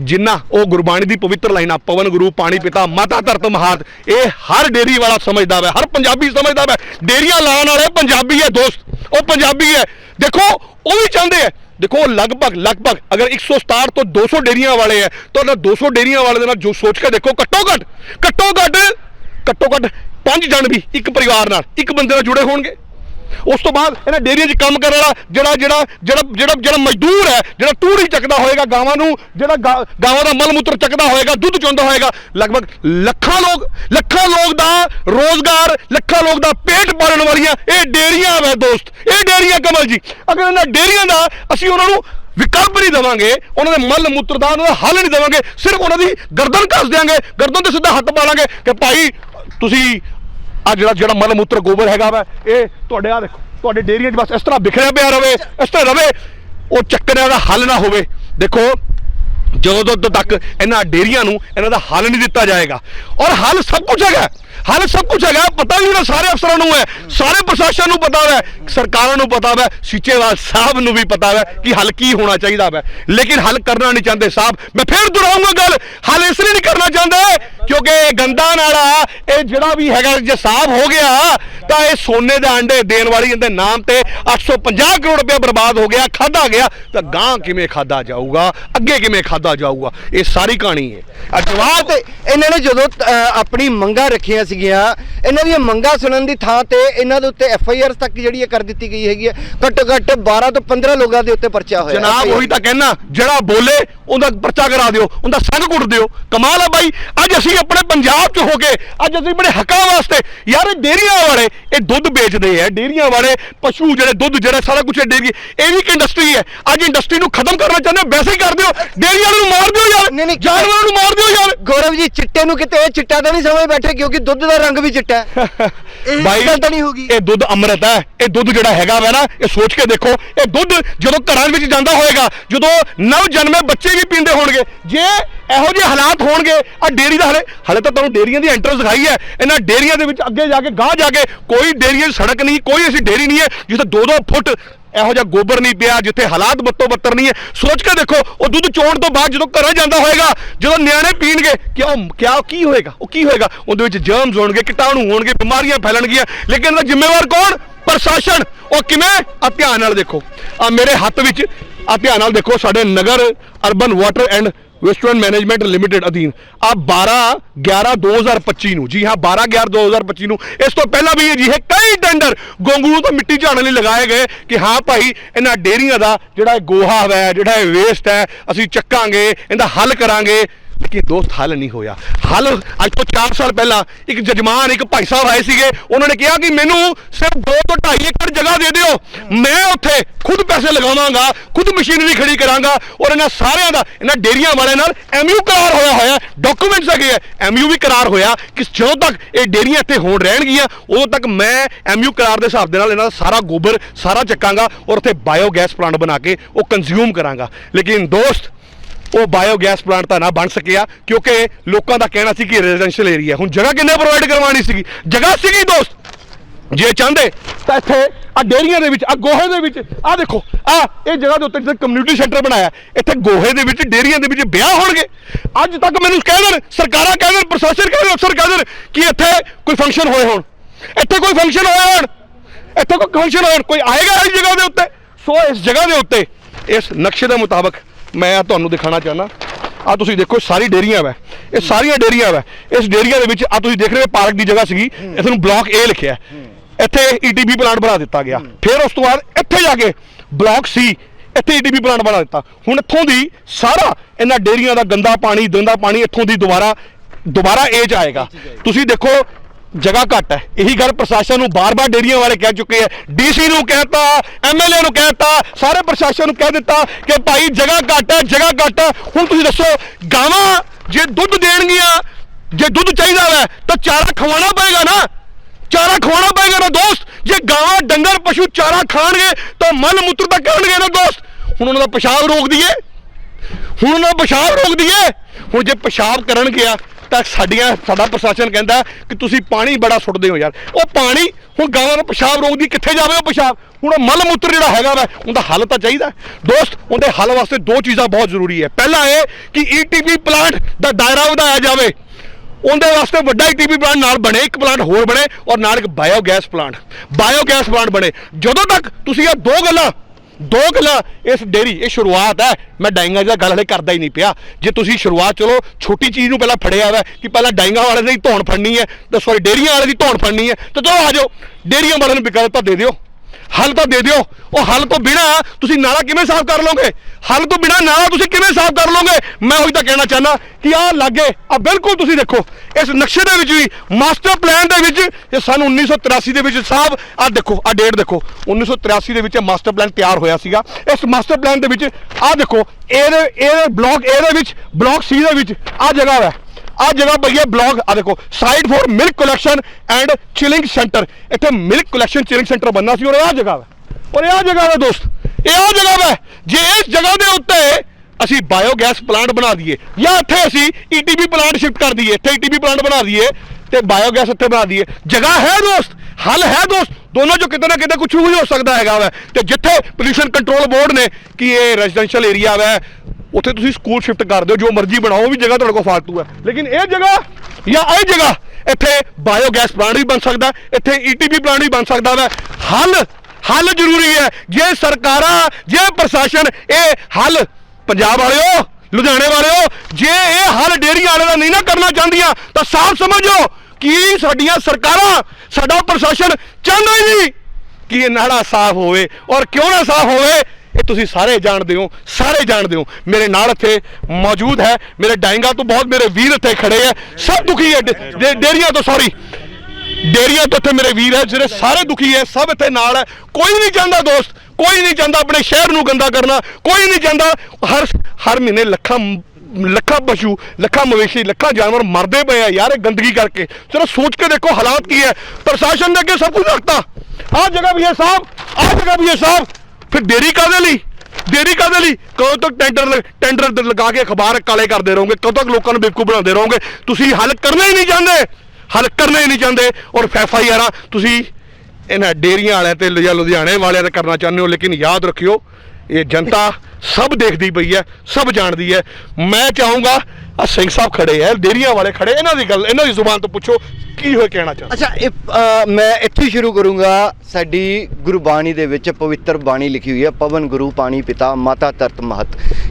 ਜਿੰਨਾ ਉਹ ਗੁਰਬਾਣੀ ਦੀ ਪਵਿੱਤਰ ਲਾਈਨਾਂ, ਪਵਨ ਗੁਰੂ, ਪਾਣੀ ਪਿਤਾ, ਮਾਤਾ ਧਰਤ ਮਹਾਤ, ਇਹ ਹਰ ਡੇਰੀ ਵਾਲਾ ਸਮਝਦਾ ਹੈ ਹਰ ਪੰਜਾਬੀ ਸਮਝਦਾ ਹੈ ਡੇਰੀਆਂ ਲਾਉਣ ਵਾਲੇ ਪੰਜਾਬੀ ਹੈ ਦੋਸਤ। ਉਹ ਪੰਜਾਬੀ ਹੈ ਦੇਖੋ, ਉਹ ਵੀ ਚਾਹੁੰਦੇ ਆ ਦੇਖੋ ਲਗਭਗ ਲਗਭਗ, ਅਗਰ 167 ਤੋਂ 200 ਡੇਰੀਆਂ ਵਾਲੇ ਹੈ ਤਾਂ ਉਹਨਾਂ 200 ਡੇਰੀਆਂ ਵਾਲੇ ਦੇ ਨਾਲ ਜੋ ਸੋਚ ਕੇ ਦੇਖੋ, ਘੱਟੋ ਘੱਟ ਘੱਟੋ ਘੱਟ ਘੱਟੋ ਘੱਟ ਪੰਜ ਜਣ ਵੀ ਇੱਕ ਪਰਿਵਾਰ ਨਾਲ, ਇੱਕ ਬੰਦੇ ਨਾਲ ਜੁੜੇ ਹੋਣਗੇ। ਉਸ ਤੋਂ ਬਾਅਦ ਇਹਨਾਂ ਡੇਰੀਆਂ 'ਚ ਕੰਮ ਕਰਨ ਵਾਲਾ ਜਿਹੜਾ ਜਿਹੜਾ ਜਿਹੜਾ ਜਿਹੜਾ ਜਿਹੜਾ ਮਜ਼ਦੂਰ ਹੈ, ਜਿਹੜਾ ਤੂੜੀ ਚੱਕਦਾ ਹੋਏਗਾ ਗਾਵਾਂ ਨੂੰ, ਜਿਹੜਾ ਗਾ- ਗਾਵਾਂ ਦਾ ਮਲ ਮੂਤਰ ਚੱਕਦਾ ਹੋਏਗਾ, ਦੁੱਧ ਚੋਂਦਾ ਹੋਏਗਾ, ਲਗਭਗ ਲੱਖਾਂ ਲੋਕ ਲੱਖਾਂ ਲੋਕ ਦਾ ਰੋਜ਼ਗਾਰ, ਲੱਖਾਂ ਲੋਕ ਦਾ ਪੇਟ ਪਾਲਣ ਵਾਲੀਆਂ ਇਹ ਡੇਰੀਆਂ ਵੇ ਦੋਸਤ, ਇਹ ਡੇਰੀਆਂ ਕਮਲ ਜੀ। ਅਗਰ ਇਹਨਾਂ ਡੇਰੀਆਂ ਦਾ ਅਸੀਂ ਉਹਨਾਂ ਨੂੰ ਵਿਕਲਪ ਨਹੀਂ ਦੇਵਾਂਗੇ, ਉਹਨਾਂ ਦੇ ਮਲ ਮੂਤਰ ਦਾ, ਉਹਨਾਂ ਦਾ ਹੱਲ ਨਹੀਂ ਦੇਵਾਂਗੇ, ਸਿਰਫ ਉਹਨਾਂ ਦੀ ਗਰਦਨ ਕੱਸ ਦਿਆਂਗੇ, ਗਰਦਨ ਤੇ ਸਿੱਧਾ ਹੱਥ ਪਾ ਲਾਂਗੇ ਕਿ ਭਾਈ ਤੁਸੀਂ ਆ ਜਿਹੜਾ ਜਿਹੜਾ ਮਲ ਮੂਤਰ ਗੋਬਰ ਹੈਗਾ ਵਾ, ਇਹ ਤੁਹਾਡੇ ਆ ਦੇਖੋ, ਤੁਹਾਡੇ ਡੇਰੀਆਂ 'ਚ ਬਸ ਇਸ ਤਰ੍ਹਾਂ ਬਿਖਰਿਆ ਪਿਆ ਰਵੇ, ਇਸ ਤਰ੍ਹਾਂ ਰਵੇ, ਉਹ ਚੱਕਰਿਆਂ ਦਾ ਹੱਲ ਨਾ ਹੋਵੇ। ਦੇਖੋ, ਜਦੋਂ ਤੋਂ ਤੱਕ ਇਹਨਾਂ ਡੇਰੀਆਂ ਨੂੰ ਇਹਨਾਂ ਦਾ ਹੱਲ ਨਹੀਂ ਦਿੱਤਾ ਜਾਏਗਾ। ਔਰ ਹੱਲ ਸਭ ਕੁਝ ਹੈਗਾ। ਹੱਲ ਸਭ ਕੁਝ ਹੈਗਾ ਪਤਾ ਵੀ ਨਾ ਸਾਰੇ ਅਫਸਰਾਂ ਨੂੰ ਹੈ ਸਾਰੇ ਪ੍ਰਸ਼ਾਸਨ ਨੂੰ ਪਤਾ ਹੈ ਸਰਕਾਰਾਂ ਨੂੰ ਪਤਾ ਹੈ ਸੀਚੇਵਾਲ ਸਾਹਿਬ ਨੂੰ ਵੀ ਪਤਾ ਹੈ ਕਿ ਹੱਲ ਕੀ ਹੋਣਾ ਚਾਹੀਦਾ ਹੈ ਲੇਕਿਨ ਹੱਲ ਕਰਨਾ ਨਹੀਂ ਚਾਹੁੰਦੇ ਸਾਹਿਬ ਮੈਂ ਫੇਰ ਦੁਹਰਾਉਂਗਾ ਗੱਲ ਹੱਲ ਇਸ ਲਈ ਨਹੀਂ ਕਰਨਾ ਚਾਹੁੰਦੇ ਕਿਉਂਕਿ ਇਹ ਗੰਦਾ ਨਾਲਾ ਇਹ ਜਿਹੜਾ ਵੀ ਹੈਗਾ ਜੇ ਸਾਹਿਬ ਹੋ ਗਿਆ ਤਾਂ ਇਹ ਸੋਨੇ ਦੇ ਅੰਡੇ ਦੇਣ ਵਾਲੀ ਇਹਦੇ ਨਾਮ ਤੇ 850 ਕਰੋੜ ਰੁਪਏ ਬਰਬਾਦ ਹੋ ਗਿਆ ਖਾਦਾ ਗਿਆ ਤਾਂ ਗਾਂ ਕਿਵੇਂ ਖਾਦਾ ਜਾਊਗਾ ਅੱਗੇ ਕਿਵੇਂ ਖਾਦਾ ਜਾਊਗਾ ਇਹ ਸਾਰੀ ਕਹਾਣੀ ਹੈ। ਜਵਾਬ ਇਹਨਾਂ ਨੇ ਜਦੋਂ ਅ, ਆਪਣੀ ਮੰਗਾਂ ਰੱਖੀਆਂ ਸੀਗੀਆਂ। ਇਹਨਾਂ ਦੀਆਂ ਮੰਗਾਂ ਸੁਣਨ ਦੀ ਥਾਂ ਤੇ ਇਹਨਾਂ ਦੇ ਉੱਤੇ ਐਫ ਆਈ ਆਰ ਤੱਕ ਜਿਹੜੀ ਹੈ ਕਰ ਦਿੱਤੀ ਗਈ ਹੈਗੀ ਹੈ। ਘੱਟੋ ਘੱਟ 12 ਤੋਂ 15 ਲੋਕਾਂ ਦੇ ਉੱਤੇ ਪਰਚਾ ਹੋਇਆ ਜਨਾਬ ਉਹੀ ਤਾਂ ਕਹਿਣਾ ਜਿਹੜਾ ਬੋਲੇ ਉਹਦਾ ਪਰਚਾ ਕਰਾ ਦਿਓ ਉਹਦਾ ਸੰਗ ਕੁੱਟ ਦਿਓ। ਕਮਾਲ ਆ ਬਾਈ। ਅੱਜ ਅਸੀਂ ਆਪਣੇ ਪੰਜਾਬ 'ਚ ਹੋ ਕੇ ਅੱਜ ਅਸੀਂ ਬੜੇ ਹੱਕਾਂ ਵਾਸਤੇ ਯਾਰ ਇਹ ਡੇਰੀਆਂ ਵਾਲੇ ਇਹ ਦੁੱਧ ਵੇਚਦੇ ਆ ਡੇਰੀਆਂ ਵਾਲੇ ਪਸ਼ੂ ਜਿਹੜੇ ਦੁੱਧ ਜਿਹੜਾ ਸਾਰਾ ਕੁਝ ਡੇਰੀ ਇਹ ਵੀ ਇੱਕ ਇੰਡਸਟਰੀ ਹੈ। ਅੱਜ ਇੰਡਸਟਰੀ ਨੂੰ ਖਤਮ ਕਰਨਾ ਚਾਹੁੰਦੇ ਹੋ ਵੈਸੇ ਹੀ ਕਰ ਦਿਓ। ਡੇਰੀਆਂ ਨੂੰ ਮਾਰ ਦਿਓ ਯਾਰ। ਜਾਨਵਰਾਂ ਨੂੰ ਮਾਰ ਦਿਓ ਯਾਰ। ਗੌਰਵ ਜੀ ਚਿੱਟੇ ਨੂੰ ਕਿਤੇ ਇਹ ਚਿੱਟਾ ਤਾਂ ਨਹੀਂ ਸਮਝ ਬੈਠੇ ਕਿਉਂਕਿ ਦੁੱਧ ਦਾ ਰੰਗ ਵੀ ਚਿੱਟਾ ਹੈ। ਇਹ ਗੱਲ ਤਾਂ ਨਹੀਂ ਹੋਗੀ। ਇਹ ਦੁੱਧ ਅੰਮ੍ਰਿਤ ਹੈ ਇਹ ਦੁੱਧ ਜਿਹੜਾ ਹੈਗਾ ਵਾ ਨਾ ਇਹ ਸੋਚ ਕੇ ਦੇਖੋ ਇਹ ਦੁੱਧ ਜਦੋਂ ਘਰਾਂ ਵਿੱਚ ਜਾਂਦਾ ਹੋਏਗਾ ਜਦੋਂ ਨਵ ਜਨਮੇ ਬੱਚੇ ਵੀ ਪੀਂਦੇ ਹੋਣਗੇ ਜੇ ਇਹੋ ਜਿਹੇ ਹਾਲਾਤ ਹੋਣਗੇ ਆ ਡੇਰੀ ਦਾ ਹਲੇ ਹਲੇ ਤਾਂ ਤੁਹਾਨੂੰ ਡੇਰੀਆਂ ਦੀ ਐਂਟਰੈਂਸ ਦਿਖਾਈ ਹੈ ਇਹਨਾਂ ਡੇਰੀਆਂ ਦੇ ਵਿੱਚ ਅੱਗੇ ਜਾ ਕੇ ਗਾਹ ਜਾ ਕੇ ਕੋਈ ਡੇਰੀਆਂ ਦੀ ਸੜਕ ਨਹੀਂ ਕੋਈ ਐਸੀ ਡੇਰੀ ਨਹੀਂ ਹੈ ਜਿੱਥੇ 2-2 ਫੁੱਟ ਇਹੋ ਜਿਹਾ ਗੋਬਰ ਨਹੀਂ ਪਿਆ ਜਿੱਥੇ ਹਾਲਾਤ ਬੱਤੋ ਬੱਤਰ ਨਹੀਂ ਹੈ। ਸੋਚ ਕੇ ਦੇਖੋ, ਉਹ ਦੁੱਧ ਚੋਣ ਤੋਂ ਬਾਅਦ ਜਦੋਂ ਘਰਾਂ ਜਾਂਦਾ ਹੋਏਗਾ, ਜਦੋਂ ਨਿਆਣੇ ਪੀਣਗੇ ਕਿਉਂ ਕਿਆ, ਕੀ ਹੋਏਗਾ? ਉਹ ਕੀ ਹੋਏਗਾ? ਉਹਦੇ ਵਿੱਚ ਜਰਮਸ ਹੋਣਗੇ, ਕੀਟਾਣੂ ਹੋਣਗੇ, ਬਿਮਾਰੀਆਂ ਫੈਲਣਗੀਆਂ। ਲੇਕਿਨ ਇਹਦਾ ਜ਼ਿੰਮੇਵਾਰ ਕੌਣ? ਪ੍ਰਸ਼ਾਸਨ। ਉਹ ਕਿਵੇਂ? ਆ ਧਿਆਨ ਨਾਲ ਦੇਖੋ। ਆ ਮੇਰੇ ਹੱਥ ਵਿੱਚ, ਆ ਧਿਆਨ ਨਾਲ ਦੇਖੋ, ਸਾਡੇ ਨਗਰ urban water and western management limited ਅਧੀਨ। ਆ 12 11 2025 ਨੂੰ। ਜੀ ਹਾਂ 12 11 2025 ਨੂੰ। ਇਸ ਤੋਂ ਪਹਿਲਾਂ ਵੀ ਅਜਿਹੇ ਕਈ ਟੈਂਡਰ ਗੋਂਗਲੂ ਤੋਂ ਮਿੱਟੀ ਝਾੜਨ ਲਈ ਲਗਾਏ ਗਏ ਕਿ ਹਾਂ ਭਾਈ, ਇਹਨਾਂ ਡੇਰੀਆਂ ਦਾ ਜਿਹੜਾ ਇਹ ਗੋਹਾ ਹੈ ਜਿਹੜਾ ਇਹ ਵੇਸਟ ਹੈ, ਅਸੀਂ ਚੱਕਾਂਗੇ, ਇਹਦਾ ਹੱਲ ਕਰਾਂਗੇ। ਲੇਕਿਨ ਦੋਸਤ ਹੱਲ ਨਹੀਂ ਹੋਇਆ। ਹੱਲ ਅੱਜ ਤੋਂ 4 ਸਾਲ ਪਹਿਲਾਂ ਇੱਕ ਜਜਮਾਨ, ਇੱਕ ਭਾਈ ਸਾਹਿਬ ਆਏ ਸੀਗੇ। ਉਹਨਾਂ ਨੇ ਕਿਹਾ ਕਿ ਮੈਨੂੰ ਸਿਰਫ 2 ਤੋਂ 2.5 ਏਕੜ ਜਗ੍ਹਾ ਦੇ ਦਿਓ। ਮੈਂ ਉੱਥੇ ਖੁਦ ਪੈਸੇ ਲਗਾਵਾਂਗਾ, ਖੁਦ ਮਸ਼ੀਨਰੀ ਖੜੀ ਕਰਾਂਗਾ ਔਰ ਇਹਨਾਂ ਸਾਰਿਆਂ ਦਾ, ਇਹਨਾਂ ਡੇਰੀਆਂ ਵਾਲਿਆਂ ਨਾਲ ਐਮਯੂ ਕਰਾਰ ਹੋਇਆ ਹੋਇਆ। ਡਾਕੂਮੈਂਟਸ ਹੈਗੇ ਆ। ਐਮਯੂ ਵੀ ਕਰਾਰ ਹੋਇਆ ਕਿ ਜਦੋਂ ਤੱਕ ਇਹ ਡੇਰੀਆਂ ਇੱਥੇ ਹੋਣ ਰਹਿਣਗੀਆਂ, ਉਦੋਂ ਤੱਕ ਮੈਂ ਐਮਯੂ ਕਰਾਰ ਦੇ ਹਿਸਾਬ ਦੇ ਨਾਲ ਇਹਨਾਂ ਦਾ ਸਾਰਾ ਗੋਬਰ, ਸਾਰਾ ਚੱਕਾਂਗਾ ਔਰ ਉੱਥੇ ਬਾਇਓ ਗੈਸ ਪਲਾਂਟ ਬਣਾ ਕੇ ਉਹ ਕੰਜ਼ਿਊਮ ਕਰਾਂਗਾ। ਲੇਕਿਨ ਦੋਸਤ ਉਹ ਬਾਇਓਗੈਸ ਪਲਾਂਟ ਤਾਂ ਨਾ ਬਣ ਸਕਿਆ, ਕਿਉਂਕਿ ਲੋਕਾਂ ਦਾ ਕਹਿਣਾ ਸੀ ਕਿ ਰੈਜ਼ੀਡੈਂਸ਼ੀਅਲ ਏਰੀਆ ਹੁਣ ਜਗ੍ਹਾ ਕਿੰਨੇ ਪ੍ਰੋਵਾਈਡ ਕਰਵਾਉਣੀ ਸੀਗੀ? ਜਗ੍ਹਾ ਸੀਗੀ ਦੋਸਤ। ਜੇ ਚਾਹੁੰਦੇ, ਤਾਂ ਇੱਥੇ ਆ ਡੇਰੀਆਂ ਦੇ ਵਿੱਚ ਆ ਗੋਹੇ ਦੇ ਵਿੱਚ ਆ ਦੇਖੋ ਆ ਇਹ ਜਗ੍ਹਾ ਦੇ ਉੱਤੇ ਜਿੱਥੇ ਕਮਿਊਨਿਟੀ ਸੈਂਟਰ ਬਣਾਇਆ ਇੱਥੇ ਗੋਹੇ ਦੇ ਵਿੱਚ, ਡੇਰੀਆਂ ਦੇ ਵਿੱਚ ਵਿਆਹ ਹੋਣਗੇ। ਅੱਜ ਤੱਕ ਮੈਨੂੰ ਕਹਿ ਦੇਣ, ਸਰਕਾਰਾਂ ਕਹਿ ਦੇਣ, ਪ੍ਰਸ਼ਾਸਨ ਕਹਿ ਦੇਣ, ਅਫਸਰ ਕਹਿ ਦੇਣ ਕਿ ਇੱਥੇ ਕੋਈ ਫੰਕਸ਼ਨ ਹੋਏ ਹੋਣ। ਇੱਥੇ ਕੋਈ ਫੰਕਸ਼ਨ ਹੋਏ ਹੋਣ। ਇੱਥੇ ਕੋਈ ਫੰਕਸ਼ਨ ਹੋਏ ਕੋਈ ਆਏਗਾ ਇਸ ਜਗ੍ਹਾ ਦੇ ਉੱਤੇ? ਸੋ ਇਸ ਜਗ੍ਹਾ ਦੇ ਉੱਤੇ, ਇਸ ਨਕਸ਼ੇ ਦੇ ਮੁਤਾਬਕ ਮੈਂ ਆਹ ਤੁਹਾਨੂੰ ਦਿਖਾਣਾ ਚਾਹਨਾ ਆ ਤੁਸੀਂ ਦੇਖੋ ਸਾਰੀ ਡੇਰੀਆਂ ਵਾ। ਇਹ ਸਾਰੀਆਂ ਡੇਰੀਆਂ ਵਾ। ਇਸ ਡੇਰੀਆਂ ਦੇ ਵਿੱਚ ਆ ਤੁਸੀਂ ਦੇਖ ਰਹੇ ਹੋ ਪਾਰਕ ਦੀ ਜਗ੍ਹਾ ਸੀਗੀ। ਇੱਥੇ ਨੂੰ ਬਲਾਕ ਏ ਲਿਖਿਆ। ਇੱਥੇ ਈਟੀਬੀ ਪਲਾਂਟ ਬਣਾ ਦਿੱਤਾ ਗਿਆ। ਫਿਰ ਉਸ ਤੋਂ ਬਾਅਦ ਇੱਥੇ ਜਾ ਕੇ ਬਲਾਕ ਸੀ ਇੱਥੇ ਈਟੀਬੀ ਪਲਾਂਟ ਬਣਾ ਦਿੱਤਾ। ਹੁਣ ਇੱਥੋਂ ਦੀ ਸਾਰਾ ਇਹਨਾਂ ਡੇਰੀਆਂ ਦਾ ਗੰਦਾ ਪਾਣੀ ਗੰਦਾ ਪਾਣੀ ਇੱਥੋਂ ਦੀ ਦੁਬਾਰਾ ਦੁਬਾਰਾ ਏ ਚ ਆਏਗਾ। ਤੁਸੀਂ ਦੇਖੋ ਜਗ੍ਹਾ ਘੱਟ ਹੈ। ਇਹੀ ਗੱਲ ਪ੍ਰਸ਼ਾਸਨ ਨੂੰ ਬਾਰ-ਬਾਰ ਡੇਰੀਆਂ ਵਾਲੇ ਕਹਿ ਚੁੱਕੇ ਆ। ਡੀਸੀ ਨੂੰ ਕਹਿਤਾ ਐਮਐਲਏ ਨੂੰ ਕਹਿਤਾ, ਸਾਰੇ ਪ੍ਰਸ਼ਾਸਨ ਨੂੰ ਕਹਿ ਦਿੱਤਾ ਕਿ ਭਾਈ ਜਗ੍ਹਾ ਘੱਟ ਹੈ, ਜਗ੍ਹਾ ਘੱਟ ਹੈ। ਹੁਣ ਤੁਸੀਂ ਦੱਸੋ, ਗਾਵਾਂ ਜੇ ਦੁੱਧ ਦੇਣਗੀਆਂ, ਜੇ ਦੁੱਧ ਚਾਹੀਦਾ ਹੈ ਤਾਂ ਚਾਰਾ ਖਵਾਉਣਾ ਪਏਗਾ ਨਾ? ਚਾਰਾ ਖਵਾਉਣਾ ਪਏਗਾ ਨਾ ਦੋਸਤ? ਜੇ ਗਾਵਾਂ, ਡੰਗਰ, ਪਸ਼ੂ ਚਾਰਾ ਖਾਣਗੇ, ਤਾਂ ਮਲ ਮੂਤਰ ਤਾਂ ਕਰਨਗੇ ਨਾ ਦੋਸਤ। ਹੁਣ ਉਹਨਾਂ ਦਾ ਪਿਸ਼ਾਬ ਰੋਕ ਦਈਏ। ਹੁਣ ਉਹਨਾਂ ਦਾ ਪਿਸ਼ਾਬ ਰੋਕ ਦਈਏ। ਹੁਣ ਜੇ ਪਿਸ਼ਾਬ ਕਰਨ ਗਿਆ ਤਾਂ ਸਾਡੀਆਂ, ਸਾਡਾ ਪ੍ਰਸ਼ਾਸਨ ਕਹਿੰਦਾ ਕਿ ਤੁਸੀਂ ਪਾਣੀ ਬੜਾ ਸੁੱਟਦੇ ਹੋ ਯਾਰ। ਉਹ ਪਾਣੀ ਹੁਣ ਗਾਵਾਂ ਦਾ ਪਿਸ਼ਾਬ ਰੋਕਦੀ ਕਿੱਥੇ ਜਾਵੇ ਉਹ ਪਿਸ਼ਾਬ? ਹੁਣ ਉਹ ਮਲ ਮੂਤਰ ਜਿਹੜਾ ਹੈਗਾ ਵਾ, ਉਹਦਾ ਹੱਲ ਤਾਂ ਚਾਹੀਦਾ। ਦੋਸਤ, ਉਹਦੇ ਹੱਲ ਵਾਸਤੇ ਦੋ ਚੀਜ਼ਾਂ ਬਹੁਤ ਜ਼ਰੂਰੀ ਹੈ। ਪਹਿਲਾ ਇਹ ਕਿ ਈਟੀਪੀ ਪਲਾਂਟ ਦਾ ਦਾਇਰਾ ਵਧਾਇਆ ਜਾਵੇ। ਉਹਦੇ ਵਾਸਤੇ ਵੱਡਾ ਈਟੀਪੀ ਪਲਾਂਟ ਨਾਲ ਬਣੇ, ਇੱਕ ਪਲਾਂਟ ਹੋਰ ਬਣੇ ਔਰ ਨਾਲ ਇੱਕ ਬਾਇਓਗੈਸ ਪਲਾਂਟ ਬਾਇਓਗੈਸ ਪਲਾਂਟ ਬਣੇ। ਜਦੋਂ ਤੱਕ ਤੁਸੀਂ ਇਹ ਦੋ ਗੱਲਾਂ ਦੋ ਗੱਲਾਂ, ਇਸ ਡੇਰੀ ਇਹ ਸ਼ੁਰੂਆਤ ਹੈ। ਮੈਂ ਡਾਈਂਗਾ ਜਿਹੜਾ ਗੱਲ ਹਲੇ ਕਰਦਾ ਹੀ ਨਹੀਂ ਪਿਆ। ਜੇ ਤੁਸੀਂ ਸ਼ੁਰੂਆਤ, ਚਲੋ, ਛੋਟੀ ਚੀਜ਼ ਨੂੰ ਪਹਿਲਾਂ ਫੜਿਆ ਵਾ ਕਿ ਪਹਿਲਾਂ ਡਾਈਂਗਾ ਵਾਲੇ ਦੀ ਧੌਣ ਫੜਨੀ ਹੈ, ਤਾਂ ਸੌਰੀ ਡੇਰੀਆਂ ਵਾਲੇ ਦੀ ਧੌਣ ਫੜਨੀ ਹੈ, ਤਾਂ ਚਲੋ ਆ ਜਾਓ। ਡੇਰੀਆਂ ਵਾਲਿਆਂ ਨੂੰ ਵਿਕਲਪ ਤਾਂ ਦੇ ਦਿਓ। ਹੱਲ ਤਾਂ ਦੇ ਦਿਓ। ਉਹ ਹੱਲ ਤੋਂ ਬਿਨਾ ਤੁਸੀਂ ਨਾਲਾ ਕਿਵੇਂ ਸਾਫ਼ ਕਰ ਲਓਗੇ? ਹੱਲ ਤੋਂ ਬਿਨਾ ਨਾਲਾ ਤੁਸੀਂ ਕਿਵੇਂ ਸਾਫ਼ ਕਰ ਲਓਗੇ? ਮੈਂ ਉਹੀ ਤਾਂ ਕਹਿਣਾ ਚਾਹਨਾ ਕਿ ਆਹ ਲਾਗੇ ਆ ਬਿਲਕੁਲ ਤੁਸੀਂ ਦੇਖੋ, ਇਸ ਨਕਸ਼ੇ ਦੇ ਵਿੱਚ ਵੀ, ਮਾਸਟਰ ਪਲਾਨ ਦੇ ਵਿੱਚ ਇਹ ਸਨ 1983 ਦੇ ਵਿੱਚ ਸਾਹਿਬ ਆ ਦੇਖੋ ਆ ਡੇਟ ਦੇਖੋ 1983 ਦੇ ਵਿੱਚ ਇਹ ਮਾਸਟਰ ਪਲਾਨ ਤਿਆਰ ਹੋਇਆ ਸੀਗਾ। ਇਸ ਮਾਸਟਰ ਪਲਾਨ ਦੇ ਵਿੱਚ ਆ ਦੇਖੋ ਇਹਦੇ ਇਹ ਬਲਾਕ ਏ ਦੇ ਵਿੱਚ ਬਲਾਕ ਸੀ ਦੇ ਵਿੱਚ ਆ ਜਗ੍ਹਾ ਹੈ। ਆ ਜਗ੍ਹਾ ਪਈ ਹੈ ਬਲੌਗ, ਆ ਦੇਖੋ site for milk collection and chilling centre ਇੱਥੇ ਮਿਲਕ ਕਲੈਕਸ਼ਨ ਚਿਲਿੰਗ ਸੈਂਟਰ ਬੰਨਾ ਸੀ, ਔਰ ਇਹ ਆ ਜਗ੍ਹਾ ਵਾ। ਔਰ ਇਹ ਆ ਜਗ੍ਹਾ ਵਾ ਦੋਸਤ, ਇਹ ਆ ਜਗ੍ਹਾ ਵਾ। ਜੇ ਇਸ ਜਗ੍ਹਾ ਦੇ ਉੱਤੇ ਅਸੀਂ ਬਾਇਓਗੈਸ ਪਲਾਂਟ ਬਣਾ ਦਈਏ, ਜਾਂ ਇੱਥੇ ਅਸੀਂ ਈਟੀਬੀ ਪਲਾਂਟ ਸ਼ਿਫਟ ਕਰ ਦਈਏ, ਇੱਥੇ ਈਟੀਬੀ ਪਲਾਂਟ ਬਣਾ ਦਈਏ, ਤੇ ਬਾਇਓਗੈਸ ਇੱਥੇ ਬਣਾ ਦਈਏ। ਜਗ੍ਹਾ ਹੈ ਦੋਸਤ, ਹੱਲ ਹੈ ਦੋਸਤ, ਦੋਨੋਂ ਚੋਂ ਕਿਤੇ ਨਾ ਕਿਤੇ ਕੁਝ ਵੀ ਹੋ ਸਕਦਾ ਹੈਗਾ ਵਾ। ਤੇ ਜਿੱਥੇ ਪੋਲੂਸ਼ਨ ਕੰਟਰੋਲ ਬੋਰਡ ਨੇ, ਕਿ ਇਹ ਰੈਜ਼ੀਡੈਂਸ਼ੀਅਲ ਏਰੀਆ ਵਾ ਉੱਥੇ ਤੁਸੀਂ ਸਕੂਲ ਸ਼ਿਫਟ ਕਰ ਦਿਓ, ਜੋ ਮਰਜ਼ੀ ਬਣਾਓ ਵੀ ਜਗ੍ਹਾ ਤੁਹਾਡੇ ਕੋਲ ਫਾਲਤੂ ਹੈ। ਲੇਕਿਨ ਇਹ ਜਗ੍ਹਾ ਜਾਂ ਇਹ ਜਗ੍ਹਾ, ਇੱਥੇ ਬਾਇਓਗੈਸ ਪਲਾਂਟ ਵੀ ਬਣ ਸਕਦਾ, ਇੱਥੇ ਈਟੀਪੀ ਪਲਾਂਟ ਵੀ ਬਣ ਸਕਦਾ ਵਾ। ਹੱਲ ਹੱਲ ਜ਼ਰੂਰੀ ਹੈ। ਜੇ ਸਰਕਾਰਾਂ, ਜੇ ਪ੍ਰਸ਼ਾਸਨ ਇਹ ਹੱਲ, ਪੰਜਾਬ ਵਾਲਿਓ, ਲੁਧਿਆਣੇ ਵਾਲਿਓ, ਜੇ ਇਹ ਹੱਲ ਡੇਰੀਆਂ ਵਾਲੇ ਦਾ ਨਹੀਂ ਨਾ ਕਰਨਾ ਚਾਹੁੰਦੀਆਂ, ਤਾਂ ਸਾਫ਼ ਸਮਝੋ ਕਿ ਸਾਡੀਆਂ ਸਰਕਾਰਾਂ, ਸਾਡਾ ਪ੍ਰਸ਼ਾਸਨ ਚਾਹੁੰਦਾ ਹੀ ਨਹੀਂ ਕਿ ਇਹ ਨਾੜਾ ਸਾਫ਼ ਹੋਵੇ। ਔਰ ਕਿਉਂ ਨਾ ਸਾਫ਼ ਹੋਵੇ? ਇਹ ਤੁਸੀਂ ਸਾਰੇ ਜਾਣਦੇ ਹੋ, ਸਾਰੇ ਜਾਣਦੇ ਹੋ। ਮੇਰੇ ਨਾਲ ਇੱਥੇ ਮੌਜੂਦ ਹੈ, ਮੇਰੇ ਡਾਇੰਗਾ ਤੋਂ ਬਹੁਤ ਮੇਰੇ ਵੀਰ ਇੱਥੇ ਖੜੇ ਹੈ। ਸਭ ਦੁਖੀ ਹੈ, ਡੇ- ਡੇਅਰੀਆਂ ਤੋਂ ਸੌਰੀ ਡੇਰੀਆਂ ਤੋਂ ਇੱਥੇ ਮੇਰੇ ਵੀਰ ਹੈ, ਜਿਹੜੇ ਸਾਰੇ ਦੁਖੀ ਹੈ, ਸਭ ਇੱਥੇ ਨਾਲ ਹੈ। ਕੋਈ ਨਹੀਂ ਜਾਂਦਾ ਦੋਸਤ, ਕੋਈ ਨਹੀਂ ਜਾਂਦਾ ਆਪਣੇ ਸ਼ਹਿਰ ਨੂੰ ਗੰਦਾ ਕਰਨਾ, ਕੋਈ ਨਹੀਂ ਜਾਂਦਾ। ਹਰ ਹਰ ਮਹੀਨੇ ਲੱਖਾਂ ਲੱਖਾਂ ਪਸ਼ੂ, ਲੱਖਾਂ ਮਵੇਸ਼ੀ, ਲੱਖਾਂ ਜਾਨਵਰ ਮਰਦੇ ਪਏ ਆ ਯਾਰ ਇਹ ਗੰਦਗੀ ਕਰਕੇ। ਚਲੋ ਸੋਚ ਕੇ ਦੇਖੋ ਹਾਲਾਤ ਕੀ ਹੈ। ਪ੍ਰਸ਼ਾਸਨ ਨੇ ਅੱਗੇ ਸਭ ਕੁਝ ਰੱਖਤਾ। ਆਹ ਜਗ੍ਹਾ ਵੀ ਹੈ ਸਾਹਿਬ ਆਹ ਜਗ੍ਹਾ ਵੀ ਹੈ ਸਾਹਿਬ ਫਿਰ ਦੇਰੀ ਕਾਹਦੇ ਲਈ? ਦੇਰੀ ਕਾਹਦੇ ਲਈ? ਕਦੋਂ ਤੱਕ ਟੈਂਡਰ ਲ- ਟੈਂਡਰ ਲਗਾ ਕੇ ਅਖਬਾਰ ਕਾਲੇ ਕਰਦੇ ਰਹੋਗੇ? ਕਦੋਂ ਤੱਕ ਲੋਕਾਂ ਨੂੰ ਬੇਵਕੂਫ ਬਣਾਉਂਦੇ ਰਹੋਗੇ? ਤੁਸੀਂ ਹੱਲ ਕਰਨਾ ਹੀ ਨਹੀਂ ਚਾਹੁੰਦੇ। ਹੱਲ ਕਰਨਾ ਹੀ ਨਹੀਂ ਚਾਹੁੰਦੇ। ਔਰ ਐਫ ਆਈ ਆਰਾਂ ਤੁਸੀਂ ਇਹਨਾਂ ਡੇਰੀਆਂ ਵਾਲਿਆਂ ਤੇ ਜਾਂ ਲੁਧਿਆਣੇ ਵਾਲਿਆਂ ਤੇ ਕਰਨਾ ਚਾਹੁੰਦੇ ਹੋ, ਲੇਕਿਨ ਯਾਦ ਰੱਖਿਓ, ਇਹ ਜਨਤਾ ਸਭ ਦੇਖਦੀ ਪਈ ਹੈ, ਸਭ ਜਾਣਦੀ ਹੈ। ਮੈਂ ਚਾਹੂੰਗਾ ਆ ਸਿੰਘ ਸਾਹਿਬ ਖੜੇ ਹੈ ਡੇਰੀਆਂ ਵਾਲੇ ਖੜੇ ਇਹਨਾਂ ਦੀ ਗੱਲ ਇਹਨਾਂ ਦੀ ਜ਼ੁਬਾਨ ਤੋਂ ਪੁੱਛੋ ਕੀ ਹੋਏ ਕਹਿਣਾ ਚਾਹੁੰਦੇ? ਅੱਛਾ ਇਹ, ਅ, ਮੈਂ ਇੱਥੇ ਹੀ ਸ਼ੁਰੂ ਕਰੂੰਗਾ ਸਾਡੀ ਗੁਰਬਾਣੀ ਦੇ ਵਿੱਚ ਪਵਿੱਤਰ ਬਾਣੀ ਲਿਖੀ ਹੋਈ ਹੈ ਪਵਨ ਗੁਰੂ ਪਾਣੀ ਪਿਤਾ ਮਾਤਾ ਤਰਤ ਮਹਤ।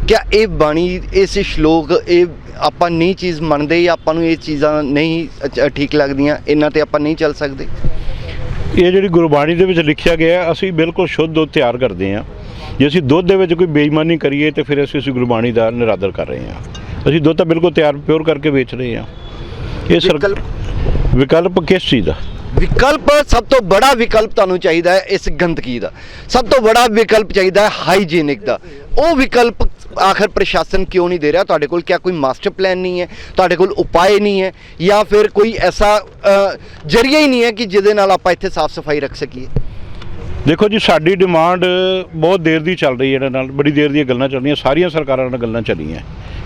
ਕਿਆ ਇਹ ਬਾਣੀ ਇਸ ਸ਼ਲੋਕ ਇਹ ਆਪਾਂ ਨਹੀਂ ਚੀਜ਼ ਮੰਨਦੇ ਜਾਂ ਆਪਾਂ ਨੂੰ ਇਹ ਚੀਜ਼ਾਂ ਨਹੀਂ ਅ, ਠੀਕ ਲੱਗਦੀਆਂ ਇਹਨਾਂ ਤੇ ਆਪਾਂ ਨਹੀਂ ਚੱਲ ਸਕਦੇ? ਇਹ ਜਿਹੜੀ ਗੁਰਬਾਣੀ ਦੇ ਵਿੱਚ ਲਿਖਿਆ ਗਿਆ ਹੈ, ਅਸੀਂ ਬਿਲਕੁਲ ਸ਼ੁੱਧ ਦੁੱਧ ਤਿਆਰ ਕਰਦੇ ਹਾਂ। ਜੇ ਅਸੀਂ ਦੁੱਧ ਦੇ ਵਿੱਚ ਕੋਈ ਬੇਈਮਾਨੀ ਕਰੀਏ ਤੇ ਫਿਰ ਅਸੀਂ ਉਸ ਗੁਰਬਾਣੀ ਦਾ ਨਿਰਾਦਰ ਕਰ ਰਹੇ ਹਾਂ। ਅਸੀਂ ਦੁੱਧ ਤਾਂ ਬਿਲਕੁਲ ਤਿਆਰ ਪਿਓਰ ਕਰਕੇ ਵੇਚ ਰਹੇ ਹਾਂ। ਇਹ ਸਰ ਵਿਕਲਪ- ਵਿਕਲਪ ਕਿਸ ਚੀਜ਼ ਦਾ? ਵਿਕਲਪ ਸਭ ਤੋਂ ਬੜਾ ਵਿਕਲਪ ਤੁਹਾਨੂੰ ਚਾਹੀਦਾ ਹੈ ਇਸ ਗੰਦਗੀ ਦਾ। ਸਭ ਤੋਂ ਬੜਾ ਵਿਕਲਪ ਚਾਹੀਦਾ ਹੈ ਹਾਈਜੀਨਿਕ ਦਾ। ਉਹ ਵਿਕਲਪ ਆਖਰ ਪ੍ਰਸ਼ਾਸਨ ਕਿਉਂ ਨਹੀਂ ਦੇ ਰਿਹਾ? ਤੁਹਾਡੇ ਕੋਲ ਕਿਆ ਕੋਈ ਮਾਸਟਰ ਪਲਾਨ ਨਹੀਂ ਹੈ? ਤੁਹਾਡੇ ਕੋਲ ਉਪਾਅ ਨਹੀਂ ਹੈ? ਜਾਂ ਫਿਰ ਕੋਈ ਐਸਾ ਜ਼ਰੀਆ ਹੀ ਨਹੀਂ ਹੈ ਕਿ ਜਿਹਦੇ ਨਾਲ ਆਪਾਂ ਇੱਥੇ ਸਾਫ਼ ਸਫ਼ਾਈ ਰੱਖ ਸਕੀਏ? ਦੇਖੋ ਜੀ ਸਾਡੀ ਡਿਮਾਂਡ ਬਹੁਤ ਦੇਰ ਦੀ ਚੱਲ ਰਹੀ ਹੈ ਇਹਨਾਂ ਨਾਲ। ਬੜੀ ਦੇਰ ਦੀਆਂ ਗੱਲਾਂ ਚੱਲ ਰਹੀਆਂ। ਸਾਰੀਆਂ ਸਰਕਾਰਾਂ ਨਾਲ ਗੱਲਾਂ ਚੱਲੀਆਂ।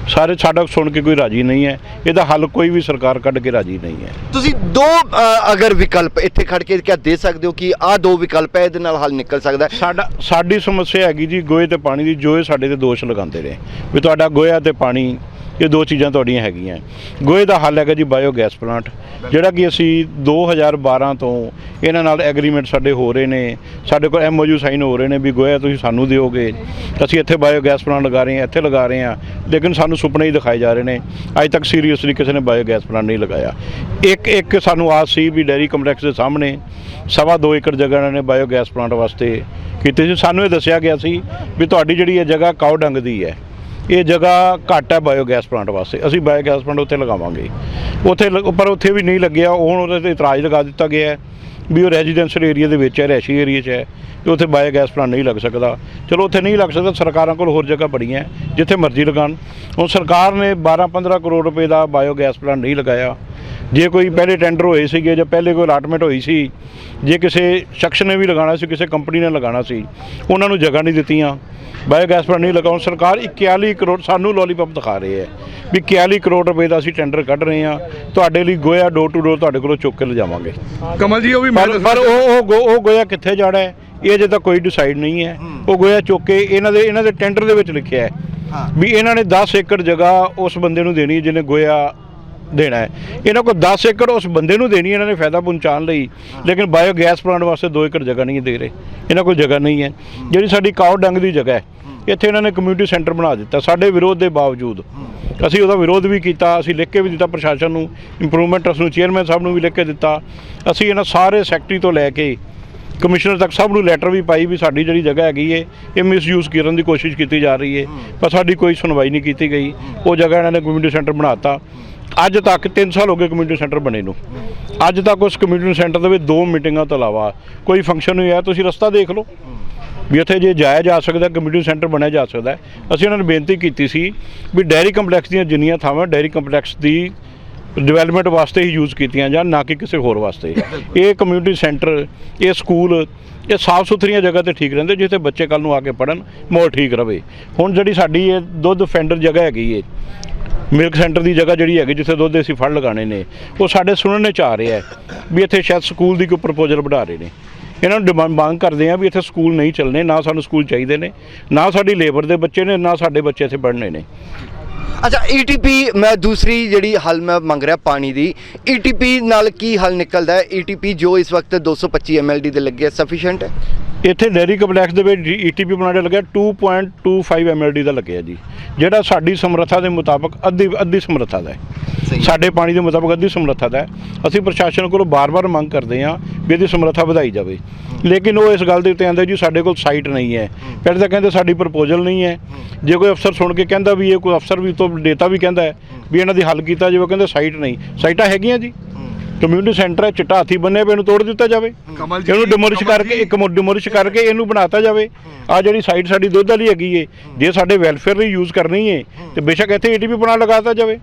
ਸਾਰੇ ਸਾਡਾ ਸੁਣ ਕੇ ਕੋਈ ਰਾਜੀ ਨਹੀਂ ਹੈ। ਇਹਦਾ ਹੱਲ ਕੋਈ ਵੀ ਸਰਕਾਰ ਕੱਢ ਕੇ ਰਾਜੀ ਨਹੀਂ ਹੈ। ਤੁਸੀਂ ਦੋ ਅ, ਅਗਰ ਵਿਕਲਪ ਇੱਥੇ ਖੜ ਕੇ ਕਿਆ ਦੇ ਸਕਦੇ ਹੋ ਕਿ ਆਹ ਦੋ ਵਿਕਲਪ ਹੈ ਇਹਦੇ ਨਾਲ ਹੱਲ ਨਿਕਲ ਸਕਦਾ ਹੈ? ਸਾਡਾ ਸਾਡੀ ਸਮੱਸਿਆ ਹੈਗੀ ਜੀ ਗੋਹੇ ਤੇ ਪਾਣੀ ਦੀ ਜੋ ਇਹ ਸਾਡੇ ਤੇ ਦੋਸ਼ ਲਗਾਉਂਦੇ ਨੇ। ਵੀ ਤੁਹਾਡਾ ਗੋਹਾ ਤੇ ਪਾਣੀ ਇਹ ਦੋ ਚੀਜ਼ਾਂ ਤੁਹਾਡੀਆਂ ਹੈਗੀਆਂ। ਗੋਹੇ ਦਾ ਹੱਲ ਹੈਗਾ ਜੀ ਬਾਇਓਗੈਸ ਪਲਾਂਟ, ਜਿਹੜਾ ਕਿ ਅਸੀਂ 2012 ਤੋਂ ਇਹਨਾਂ ਨਾਲ ਐਗਰੀਮੈਂਟ ਸਾਡੇ ਹੋ ਰਹੇ ਨੇ। ਸਾਡੇ ਕੋਲ ਐਮਓਯੂ ਸਾਈਨ ਹੋ ਰਹੇ ਨੇ ਵੀ ਗੋਇਆ ਤੁਸੀਂ ਸਾਨੂੰ ਦਿਓਗੇ। ਅਸੀਂ ਇੱਥੇ ਬਾਇਓਗੈਸ ਪਲਾਂਟ ਲਗਾ ਰਹੇ ਹਾਂ, ਇੱਥੇ ਲਗਾ ਰਹੇ ਹਾਂ, ਲੇਕਿਨ ਸਾਨੂੰ ਸੁਪਨੇ ਹੀ ਦਿਖਾਏ ਜਾ ਰਹੇ ਨੇ। ਅੱਜ ਤੱਕ ਸੀਰੀਅਸਲੀ ਕਿਸੇ ਨੇ ਬਾਇਓਗੈਸ ਪਲਾਂਟ ਨਹੀਂ ਲਗਾਇਆ। ਇੱਕ ਇੱਕ ਸਾਨੂੰ ਆਸ ਸੀ ਵੀ ਡੈਰੀ ਕੰਪਲੈਕਸ ਦੇ ਸਾਹਮਣੇ ਸਵਾ ਦੋ ਏਕੜ ਜਗ੍ਹਾ ਇਹਨਾਂ ਨੇ ਬਾਇਓਗੈਸ ਪਲਾਂਟ ਵਾਸਤੇ ਕੀਤੀ ਸੀ। ਸਾਨੂੰ ਇਹ ਦੱਸਿਆ ਗਿਆ ਸੀ ਵੀ ਤੁਹਾਡੀ ਜਿਹੜੀ ਇਹ ਜਗ੍ਹਾ ਕਾਉ ਡੰਗ ਦੀ ਹੈ। ਇਹ ਜਗ੍ਹਾ ਘੱਟ ਹੈ ਬਾਇਓਗੈਸ ਪਲਾਂਟ ਵਾਸਤੇ। ਅਸੀਂ ਬਾਇਓਗੈਸ ਪਲਾਂਟ ਉੱਥੇ ਲਗਾਵਾਂਗੇ। ਉੱਥੇ ਲ- ਪਰ ਉੱਥੇ ਵੀ ਨਹੀਂ ਲੱਗਿਆ ਉਹ ਹੁਣ ਉਹਦੇ ਤੇ ਇਤਰਾਜ਼ ਲਗਾ ਦਿੱਤਾ ਗਿਆ ਹੈ ਵੀ ਉਹ ਰੈਜ਼ੀਡੈਂਸ਼ੀਅਲ ਏਰੀਆ ਦੇ ਵਿੱਚ ਹੈ, ਰੈਸ਼ੀ ਏਰੀਆ 'ਚ ਹੈ, ਤੇ ਉੱਥੇ ਬਾਇਓਗੈਸ ਪਲਾਂਟ ਨਹੀਂ ਲੱਗ ਸਕਦਾ। ਚਲੋ, ਉੱਥੇ ਨਹੀਂ ਲੱਗ ਸਕਦਾ, ਸਰਕਾਰਾਂ ਕੋਲ ਹੋਰ ਜਗ੍ਹਾ ਬੜੀਆਂ ਜਿੱਥੇ ਮਰਜ਼ੀ ਲਗਾਉਣ। ਹੁਣ ਸਰਕਾਰ ਨੇ 12-15 ਕਰੋੜ ਰੁਪਏ ਦਾ ਬਾਇਓਗੈਸ ਪਲਾਂਟ ਨਹੀਂ ਲਗਾਇਆ। ਜੇ ਕੋਈ ਪਹਿਲੇ ਟੈਂਡਰ ਹੋਏ ਸੀਗੇ ਜਾਂ ਪਹਿਲੇ ਕੋਈ ਅਲਾਟਮੈਂਟ ਹੋਈ ਸੀ ਜੇ ਕਿਸੇ ਸ਼ਖਸ ਨੇ ਵੀ ਲਗਾਉਣਾ ਸੀ ਕਿਸੇ ਕੰਪਨੀ ਨੇ ਲਗਾਉਣਾ ਸੀ ਉਹਨਾਂ ਨੂੰ ਜਗ੍ਹਾ ਨਹੀਂ ਦਿੱਤੀਆਂ। ਬਾਇਓਗੈਸ ਪਲਾਂਟ ਨਹੀਂ ਲਗਾਉਣ ਸਰਕਾਰ 41 ਕਰੋੜ ਸਾਨੂੰ ਲੋਲੀਪੌਪ ਦਿਖਾ ਰਹੇ ਹੈ ਵੀ 41 ਕਰੋੜ ਰੁਪਏ ਦਾ ਅਸੀਂ ਟੈਂਡਰ ਕੱਢ ਰਹੇ ਹਾਂ। ਤੁਹਾਡੇ ਲਈ ਗੋਇਆ ਡੋਰ ਟੂ ਡੋਰ ਤੁਹਾਡੇ ਕੋਲੋਂ ਚੁੱਕ ਕੇ ਲਿਜਾਵਾਂਗੇ। ਕਮਲ ਜੀ ਉਹ ਵੀ ਪਰ ਪਰ ਉਹ ਉਹ ਗੋਇਆ ਕਿੱਥੇ ਜਾਣਾ ਹੈ? ਇਹ ਅਜੇ ਤਾਂ ਕੋਈ ਡਿਸਾਈਡ ਨਹੀਂ ਹੈ। ਉਹ ਗੋਇਆ ਚੁੱਕ ਕੇ ਇਹਨਾਂ ਦੇ ਇਹਨਾਂ ਦੇ ਟੈਂਡਰ ਦੇ ਵਿੱਚ ਲਿਖਿਆ ਹੈ ਵੀ ਇਹਨਾਂ ਨੇ 10 ਏਕੜ ਜਗ੍ਹਾ ਉਸ ਬੰਦੇ ਨੂੰ ਦੇਣੀ ਜਿਹਨੇ ਗੋਇਆ ਦੇਣਾ ਹੈ। ਇਹਨਾਂ ਕੋਲ 10 ਏਕੜ ਉਸ ਬੰਦੇ ਨੂੰ ਦੇਣੀ ਇਹਨਾਂ ਨੇ ਫਾਇਦਾ ਪਹੁੰਚਾਉਣ ਲਈ। ਲੇਕਿਨ ਬਾਇਓਗੈਸ ਪਲਾਂਟ ਵਾਸਤੇ 2 ਏਕੜ ਜਗ੍ਹਾ ਨਹੀਂ ਦੇ ਰਹੇ। ਇਹਨਾਂ ਕੋਲ ਜਗ੍ਹਾ ਨਹੀਂ ਹੈ। ਜਿਹੜੀ ਸਾਡੀ ਕਾਉ ਡੰਗ ਦੀ ਜਗ੍ਹਾ ਹੈ ਇੱਥੇ ਇਹਨਾਂ ਨੇ ਕਮਿਊਨਿਟੀ ਸੈਂਟਰ ਬਣਾ ਦਿੱਤਾ ਸਾਡੇ ਵਿਰੋਧ ਦੇ ਬਾਵਜੂਦ। ਅਸੀਂ ਉਹਦਾ ਵਿਰੋਧ ਵੀ ਕੀਤਾ ਅਸੀਂ ਲਿਖ ਕੇ ਵੀ ਦਿੱਤਾ ਪ੍ਰਸ਼ਾਸਨ ਨੂੰ ਇੰਪਰੂਵਮੈਂਟ ਟਰਸਟ ਨੂੰ ਚੇਅਰਮੈਨ ਸਾਹਿਬ ਨੂੰ ਵੀ ਲਿਖ ਕੇ ਦਿੱਤਾ। ਅਸੀਂ ਇਹਨਾਂ ਸਾਰੇ ਸੈਕਟਰੀ ਤੋਂ ਲੈ ਕੇ ਕਮਿਸ਼ਨਰ ਤੱਕ ਸਭ ਨੂੰ ਲੈਟਰ ਵੀ ਪਾਈ ਵੀ ਸਾਡੀ ਜਿਹੜੀ ਜਗ੍ਹਾ ਹੈਗੀ ਏ ਇਹ ਮਿਸਯੂਜ਼ ਕਰਨ ਦੀ ਕੋਸ਼ਿਸ਼ ਕੀਤੀ ਜਾ ਰਹੀ ਏ। ਪਰ ਸਾਡੀ ਕੋਈ ਸੁਣਵਾਈ ਨਹੀਂ ਕੀਤੀ ਗਈ। ਉਹ ਜਗ੍ਹਾ ਇਹਨਾਂ ਨੇ ਕਮਿਊਨਿਟੀ ਸੈਂਟਰ ਬਣਾਤਾ ਅੱਜ ਤੱਕ 3 ਸਾਲ ਹੋ ਗਏ ਕਮਿਊਨਿਟੀ ਸੈਂਟਰ ਬਣੇ ਨੂੰ। ਅੱਜ ਤੱਕ ਉਸ ਕਮਿਊਨਿਟੀ ਸੈਂਟਰ ਦੇ ਵਿੱਚ ਦੋ ਮੀਟਿੰਗਾਂ ਤੋਂ ਇਲਾਵਾ ਕੋਈ ਫੰਕਸ਼ਨ ਨਹੀਂ ਹੋਇਆ। ਤੁਸੀਂ ਰਸਤਾ ਦੇਖ ਲਓ ਵੀ ਉੱਥੇ ਜੇ ਜਾਇਆ ਜਾ ਸਕਦਾ ਕਮਿਊਨਿਟੀ ਸੈਂਟਰ ਬਣਿਆ ਜਾ ਸਕਦਾ ਅਸੀਂ ਉਹਨਾਂ ਨੂੰ ਬੇਨਤੀ ਕੀਤੀ ਸੀ ਵੀ ਡੈਰੀ ਕੰਪਲੈਕਸ ਦੀਆਂ ਜਿੰਨੀਆਂ ਥਾਵਾਂ ਡੈਰੀ ਕੰਪਲੈਕਸ ਦੀ ਡਿਵੈਲਪਮੈਂਟ ਵਾਸਤੇ ਹੀ ਯੂਜ਼ ਕੀਤੀਆਂ ਜਾਣ, ਨਾ ਕਿ ਕਿਸੇ ਹੋਰ ਵਾਸਤੇ। ਇਹ ਕਮਿਊਨਿਟੀ ਸੈਂਟਰ ਇਹ ਸਕੂਲ ਇਹ ਸਾਫ਼ ਸੁਥਰੀਆਂ ਜਗ੍ਹਾ ਤੇ ਠੀਕ ਰਹਿੰਦੇ, ਜਿੱਥੇ ਬੱਚੇ ਕੱਲ ਨੂੰ ਆ ਕੇ ਪੜਨ ਮਾਹੌਲ ਠੀਕ ਰਵੇ। ਹੁਣ ਜਿਹੜੀ ਸਾਡੀ ਇਹ ਦੁੱਧ ਫੈਂਡਰ ਜਗ੍ਹਾ ਹੈਗੀ ਏ ਮਿਲਕ ਸੈਂਟਰ ਦੀ ਜਗ੍ਹਾ ਜਿਹੜੀ ਹੈਗੀ ਜਿੱਥੇ ਦੁੱਧ ਦੇ ਅਸੀਂ ਫੜ ਲਗਾਣੇ ਨੇ, ਉਹ ਸਾਡੇ ਸੁਣਨ ਚ ਆ ਰਿਹਾ ਹੈ ਵੀ ਇੱਥੇ ਸ਼ਾਇਦ ਸਕੂਲ ਦੀ ਕੋਈ ਪ੍ਰਪੋਜ਼ਲ ਬਣਾ ਰਹੇ ਨੇ। ਇਹਨਾਂ ਨੂੰ ਡਿਮਾਂਡ ਮੰਗ ਕਰਦੇ ਆ ਵੀ ਇੱਥੇ ਸਕੂਲ ਨਹੀਂ ਚੱਲਣੇ, ਨਾ ਸਾਨੂੰ ਸਕੂਲ ਚਾਹੀਦੇ ਨੇ, ਨਾ ਸਾਡੀ ਲੇਬਰ ਦੇ ਬੱਚੇ ਨੇ, ਨਾ ਸਾਡੇ ਬੱਚੇ ਇੱਥੇ ਪੜ੍ਹਨੇ ਨੇ। ਅੱਛਾ ਈਟੀਪੀ ਮੈਂ ਦੂਸਰੀ ਜਿਹੜੀ ਹੱਲ ਮੈਂ ਮੰਗ ਰਿਹਾ ਪਾਣੀ ਦੀ ਈਟੀਪੀ ਨਾਲ ਕੀ ਹੱਲ ਨਿਕਲਦਾ ਹੈ? ਈਟੀਪੀ ਜੋ ਇਸ ਵਕਤ 225 ਐਮਐਲਡੀ ਦੇ ਲੱਗੇ ਸਫੀਸ਼ੀਐਂਟ ਹੈ? ਇੱਥੇ ਡੈਰੀ ਕੰਪਲੈਕਸ ਦੇ ਵਿੱਚ ਈਟੀਪੀ ਬਣਾਉਣ ਲੱਗਿਆ 2.25 ਐਮਐਲਡੀ ਦਾ ਲੱਗਿਆ ਜੀ। ਜਿਹੜਾ ਸਾਡੀ ਸਮਰੱਥਾ ਦੇ ਮੁਤਾਬਕ ਅੱਧੀ ਅੱਧੀ ਸਮਰੱਥਾ ਦਾ ਹੈ। ਸਾਡੇ ਪਾਣੀ ਦੇ ਮੁਤਾਬਕ ਅੱਧੀ ਸਮਰੱਥਾ ਦਾ ਹੈ। ਅਸੀਂ ਪ੍ਰਸ਼ਾਸਨ ਕੋਲੋਂ ਬਾਰ-ਬਾਰ ਮੰਗ ਕਰਦੇ ਹਾਂ ਵੀ ਇਹਦੀ ਸਮਰੱਥਾ ਵਧਾਈ ਜਾਵੇ। ਲੇਕਿਨ ਉਹ ਇਸ ਗੱਲ ਦੇ ਉੱਤੇ ਆਂਦਾ ਜੀ ਸਾਡੇ ਕੋਲ ਸਾਈਟ ਨਹੀਂ ਹੈ। ਪਹਿਲੇ ਤਾਂ ਕਹਿੰਦੇ ਸਾਡੀ ਪ੍ਰਪੋਜ਼ਲ ਨਹੀਂ ਹੈ। ਜੇ ਕੋਈ ਅਫਸਰ ਸੁਣ ਕੇ ਕਹਿੰਦਾ ਵੀ ਇਹ ਕੋਈ ਅਫਸਰ ਵੀ ਤੋਂ ਡੇਟਾ ਵੀ ਕਹਿੰਦਾ ਵੀ ਇਹਨਾਂ ਦੀ ਹੱਲ ਕੀਤਾ ਜਾਵੇ ਕਹਿੰਦੇ ਸਾਈਟ ਨਹੀਂ। ਸਾਈਟਾਂ ਹੈਗੀਆਂ ਜੀ। ਕਮਿਊਨਿਟੀ ਸੈਂਟਰ ਹੈ ਚਿੱਟਾ ਹਾਥੀ ਬੰਨੇ ਪਏ ਇਹਨੂੰ ਤੋੜ ਦਿੱਤਾ ਜਾਵੇ। ਇਹਨੂੰ ਡਿਮੋਲਿਸ਼ ਕਰਕੇ ਇੱਕ ਡਿਮੋਲਿਸ਼ ਕਰਕੇ ਇਹਨੂੰ ਬਣਾਤਾ ਜਾਵੇ। ਆ ਜਿਹੜੀ ਸਾਈਟ ਸਾਡੀ ਦੁੱਧ ਵਾਲੀ ਹੈਗੀ ਏ ਜੇ ਸਾਡੇ ਵੈਲਫੇਅਰ ਲਈ ਯੂਜ਼ ਕਰਨੀ ਏ ਤੇ ਬੇਸ਼ੱਕ ਇੱਥੇ ਏਟੀਪੀ ਬਣਾ ਲਗਾਤਾ ਜਾਵੇ।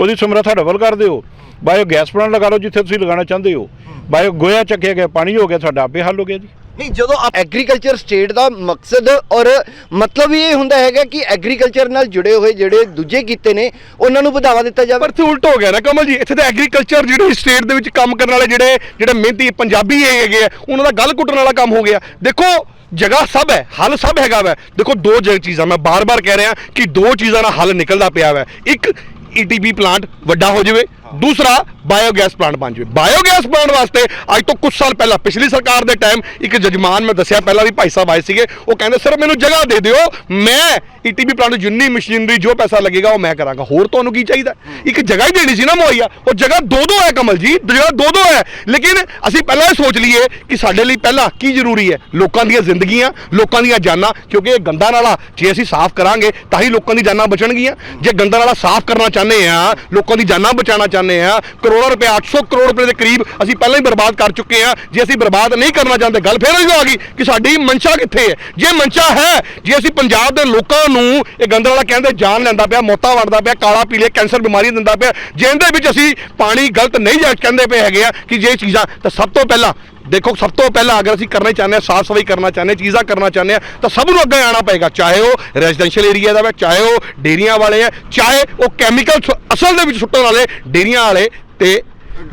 ਉਹਦੀ ਸਮਰੱਥਾ ਡਬਲ ਕਰ ਦਿਓ। ਬਾਇਓ ਗੈਸ ਪਲਾਂਟ ਲਗਾ ਲਓ ਜਿੱਥੇ ਤੁਸੀਂ ਲਗਾਉਣਾ ਚਾਹੁੰਦੇ ਹੋ। ਬਾਇਓ ਗੋਇਆ ਚੱਕਿਆ ਗਿਆ ਪਾਣੀ ਹੋ ਗਿਆ ਸਾਡਾ ਆਪੇ ਹੱਲ ਹੋ ਗਿਆ ਜੀ। ਨਹੀਂ, ਜਦੋਂ ਐਗਰੀਕਲਚਰ ਸਟੇਟ ਦਾ ਮਕਸਦ ਔਰ ਮਤਲਬ ਇਹ ਹੁੰਦਾ ਹੈਗਾ ਕਿ ਐਗਰੀਕਲਚਰ ਨਾਲ ਜੁੜੇ ਹੋਏ ਜਿਹੜੇ ਦੂਜੇ ਕੀਤੇ ਨੇ, ਉਹਨਾਂ ਨੂੰ ਵਧਾਵਾ ਦਿੱਤਾ ਜਾਵੇ। ਪਰ ਇੱਥੇ ਉਲਟ ਹੋ ਗਿਆ ਨਾ ਕਮਲ ਜੀ, ਇੱਥੇ ਤਾਂ ਐਗਰੀਕਲਚਰ ਜਿਹੜੇ ਸਟੇਟ ਦੇ ਵਿੱਚ ਕੰਮ ਕਰਨ ਵਾਲੇ ਜਿਹੜੇ ਜਿਹੜੇ ਮਿਹਨਤੀ ਪੰਜਾਬੀ ਹੈਗੇ ਆ, ਉਹਨਾਂ ਦਾ ਗੱਲ ਕੁੱਟਣ ਵਾਲਾ ਕੰਮ ਹੋ ਗਿਆ। ਦੇਖੋ, ਜਗ੍ਹਾ ਸਭ ਹੈ, ਹੱਲ ਸਭ ਹੈਗਾ ਵੈ। ਦੇਖੋ, ਦੋ ਜ- ਚੀਜ਼ਾਂ ਮੈਂ ਬਾਰ-ਬਾਰ ਕਹਿ ਰਿਹਾ ਕਿ ਦੋ ਚੀਜ਼ਾਂ ਨਾਲ ਹੱਲ ਨਿਕਲਦਾ ਪਿਆ ਵੈ। ਇੱਕ ਈਟੀਬੀ ਪਲਾਂਟ ਵੱਡਾ ਹੋ ਜਾਵੇ ਦੂਸਰਾ ਬਾਇਓਗੈਸ ਪਲਾਂਟ ਬਣ ਜਾਵੇ। ਬਾਇਓਗੈਸ ਪਲਾਂਟ ਵਾਸਤੇ ਅੱਜ ਤੋਂ ਕੁਝ ਸਾਲ ਪਹਿਲਾਂ ਪਿਛਲੀ ਸਰਕਾਰ ਦੇ ਟਾਈਮ ਇੱਕ ਜਜਮਾਨ ਮੈਂ ਦੱਸਿਆ ਪਹਿਲਾਂ ਵੀ ਭਾਈ ਸਾਹਿਬ ਆਏ ਸੀਗੇ। ਉਹ ਕਹਿੰਦੇ ਸਰ ਮੈਨੂੰ ਜਗ੍ਹਾ ਦੇ ਦਿਓ। ਮੈਂ ਈਟੀਬੀ ਪਲਾਂਟ ਜਿੰਨੀ ਮਸ਼ੀਨਰੀ ਜੋ ਪੈਸਾ ਲੱਗੇਗਾ ਉਹ ਮੈਂ ਕਰਾਂਗਾ। ਹੋਰ ਤੁਹਾਨੂੰ ਕੀ ਚਾਹੀਦਾ? ਇੱਕ ਜਗ੍ਹਾ ਹੀ ਦੇਣੀ ਸੀ ਨਾ ਮੁਹੱਈਆ। ਉਹ ਜਗ੍ਹਾ ਦੋ ਦੋ ਹੈ ਕਮਲ ਜੀ ਜਗ੍ਹਾ ਦੋ ਦੋ ਹੈ। ਲੇਕਿਨ ਅਸੀਂ ਪਹਿਲਾਂ ਇਹ ਸੋਚ ਲਈਏ ਕਿ ਸਾਡੇ ਲਈ ਪਹਿਲਾਂ ਕੀ ਜ਼ਰੂਰੀ ਹੈ? ਲੋਕਾਂ ਦੀਆਂ ਜ਼ਿੰਦਗੀਆਂ ਲੋਕਾਂ ਦੀਆਂ ਜਾਨਾਂ ਕਿਉਂਕਿ ਇਹ ਗੰਦਾ ਨਾਲਾ ਜੇ ਅਸੀਂ ਸਾਫ਼ ਕਰਾਂਗੇ ਤਾਂ ਹੀ ਲੋਕਾਂ ਦੀ ਜਾਨਾਂ ਬਚਣਗੀਆਂ। ਜੇ ਗੰਦਾ ਨਾਲਾ ਸਾਫ਼ ਕਰਨਾ ਚਾਹੁੰਦੇ ਆ ਲੋਕਾਂ ਦੀ ਜਾਨਾਂ ਬਚਾਉਣਾ ਚਾਹੁੰਦੇ ਆ। ਕਰੋੜਾਂ ਰੁਪਏ 800 ਕਰੋੜ ਰੁਪਏ ਦੇ ਕਰੀਬ ਅਸੀਂ ਪਹਿਲਾਂ ਹੀ ਬਰਬਾਦ ਕਰ ਚੁੱਕੇ ਆ। ਜੇ ਅਸੀਂ ਬਰਬਾਦ ਨਹੀਂ ਕਰਨਾ ਚਾਹੁੰਦੇ, ਗੱਲ ਫੇਰ ਇਹੋ ਆ ਗਈ ਕਿ ਸਾਡੀ ਮਨਸ਼ਾ ਕਿੱਥੇ ਹੈ? ਜੇ ਮਨਸ਼ਾ ਹੈ, ਜੇ ਅਸੀਂ ਪੰਜਾਬ ਦੇ ਲੋਕਾਂ ਨੂੰ ਇਹ ਗੰਦਾ ਵਾਲਾ ਕਹਿੰਦੇ ਜਾਨ ਲੈਂਦਾ ਪਿਆ, ਮੌਤਾਂ ਵੜਦਾ ਪਿਆ, ਕਾਲਾ, ਪੀਲੇ, ਕੈਂਸਰ ਬਿਮਾਰੀ ਦਿੰਦਾ ਪਿਆ, ਜਿਹਦੇ ਵਿੱਚ ਅਸੀਂ ਪਾਣੀ ਗਲਤ ਨਹੀਂ ਕਹਿੰਦੇ ਪਏ ਹੈਗੇ ਆ ਕਿ ਜੇ ਚੀਜ਼ਾਂ, ਤਾਂ ਸਭ ਤੋਂ ਪਹਿਲਾਂ ਦੇਖੋ ਸਭ ਤੋਂ ਪਹਿਲਾਂ ਅਗਰ ਅਸੀਂ ਕਰਨਾ ਚਾਹੁੰਦੇ ਹਾਂ ਸਾਫ਼ ਸਫ਼ਾਈ ਕਰਨਾ ਚਾਹੁੰਦੇ ਹਾਂ ਚੀਜ਼ਾਂ ਕਰਨਾ ਚਾਹੁੰਦੇ ਹਾਂ ਤਾਂ ਸਭ ਨੂੰ ਅੱਗੇ ਆਉਣਾ ਪਏਗਾ। ਚਾਹੇ ਉਹ ਰੈਜ਼ੀਡੈਂਸ਼ੀਅਲ ਏਰੀਆ ਦਾ ਵਾ ਚਾਹੇ ਉਹ ਡੇਰੀਆਂ ਵਾਲੇ ਆ ਚਾਹੇ ਉਹ ਕੈਮੀਕਲ ਅਸਲ ਦੇ ਵਿੱਚ ਸੁੱਟਣ ਵਾਲੇ ਡੇਰੀਆਂ ਵਾਲੇ ਤੇ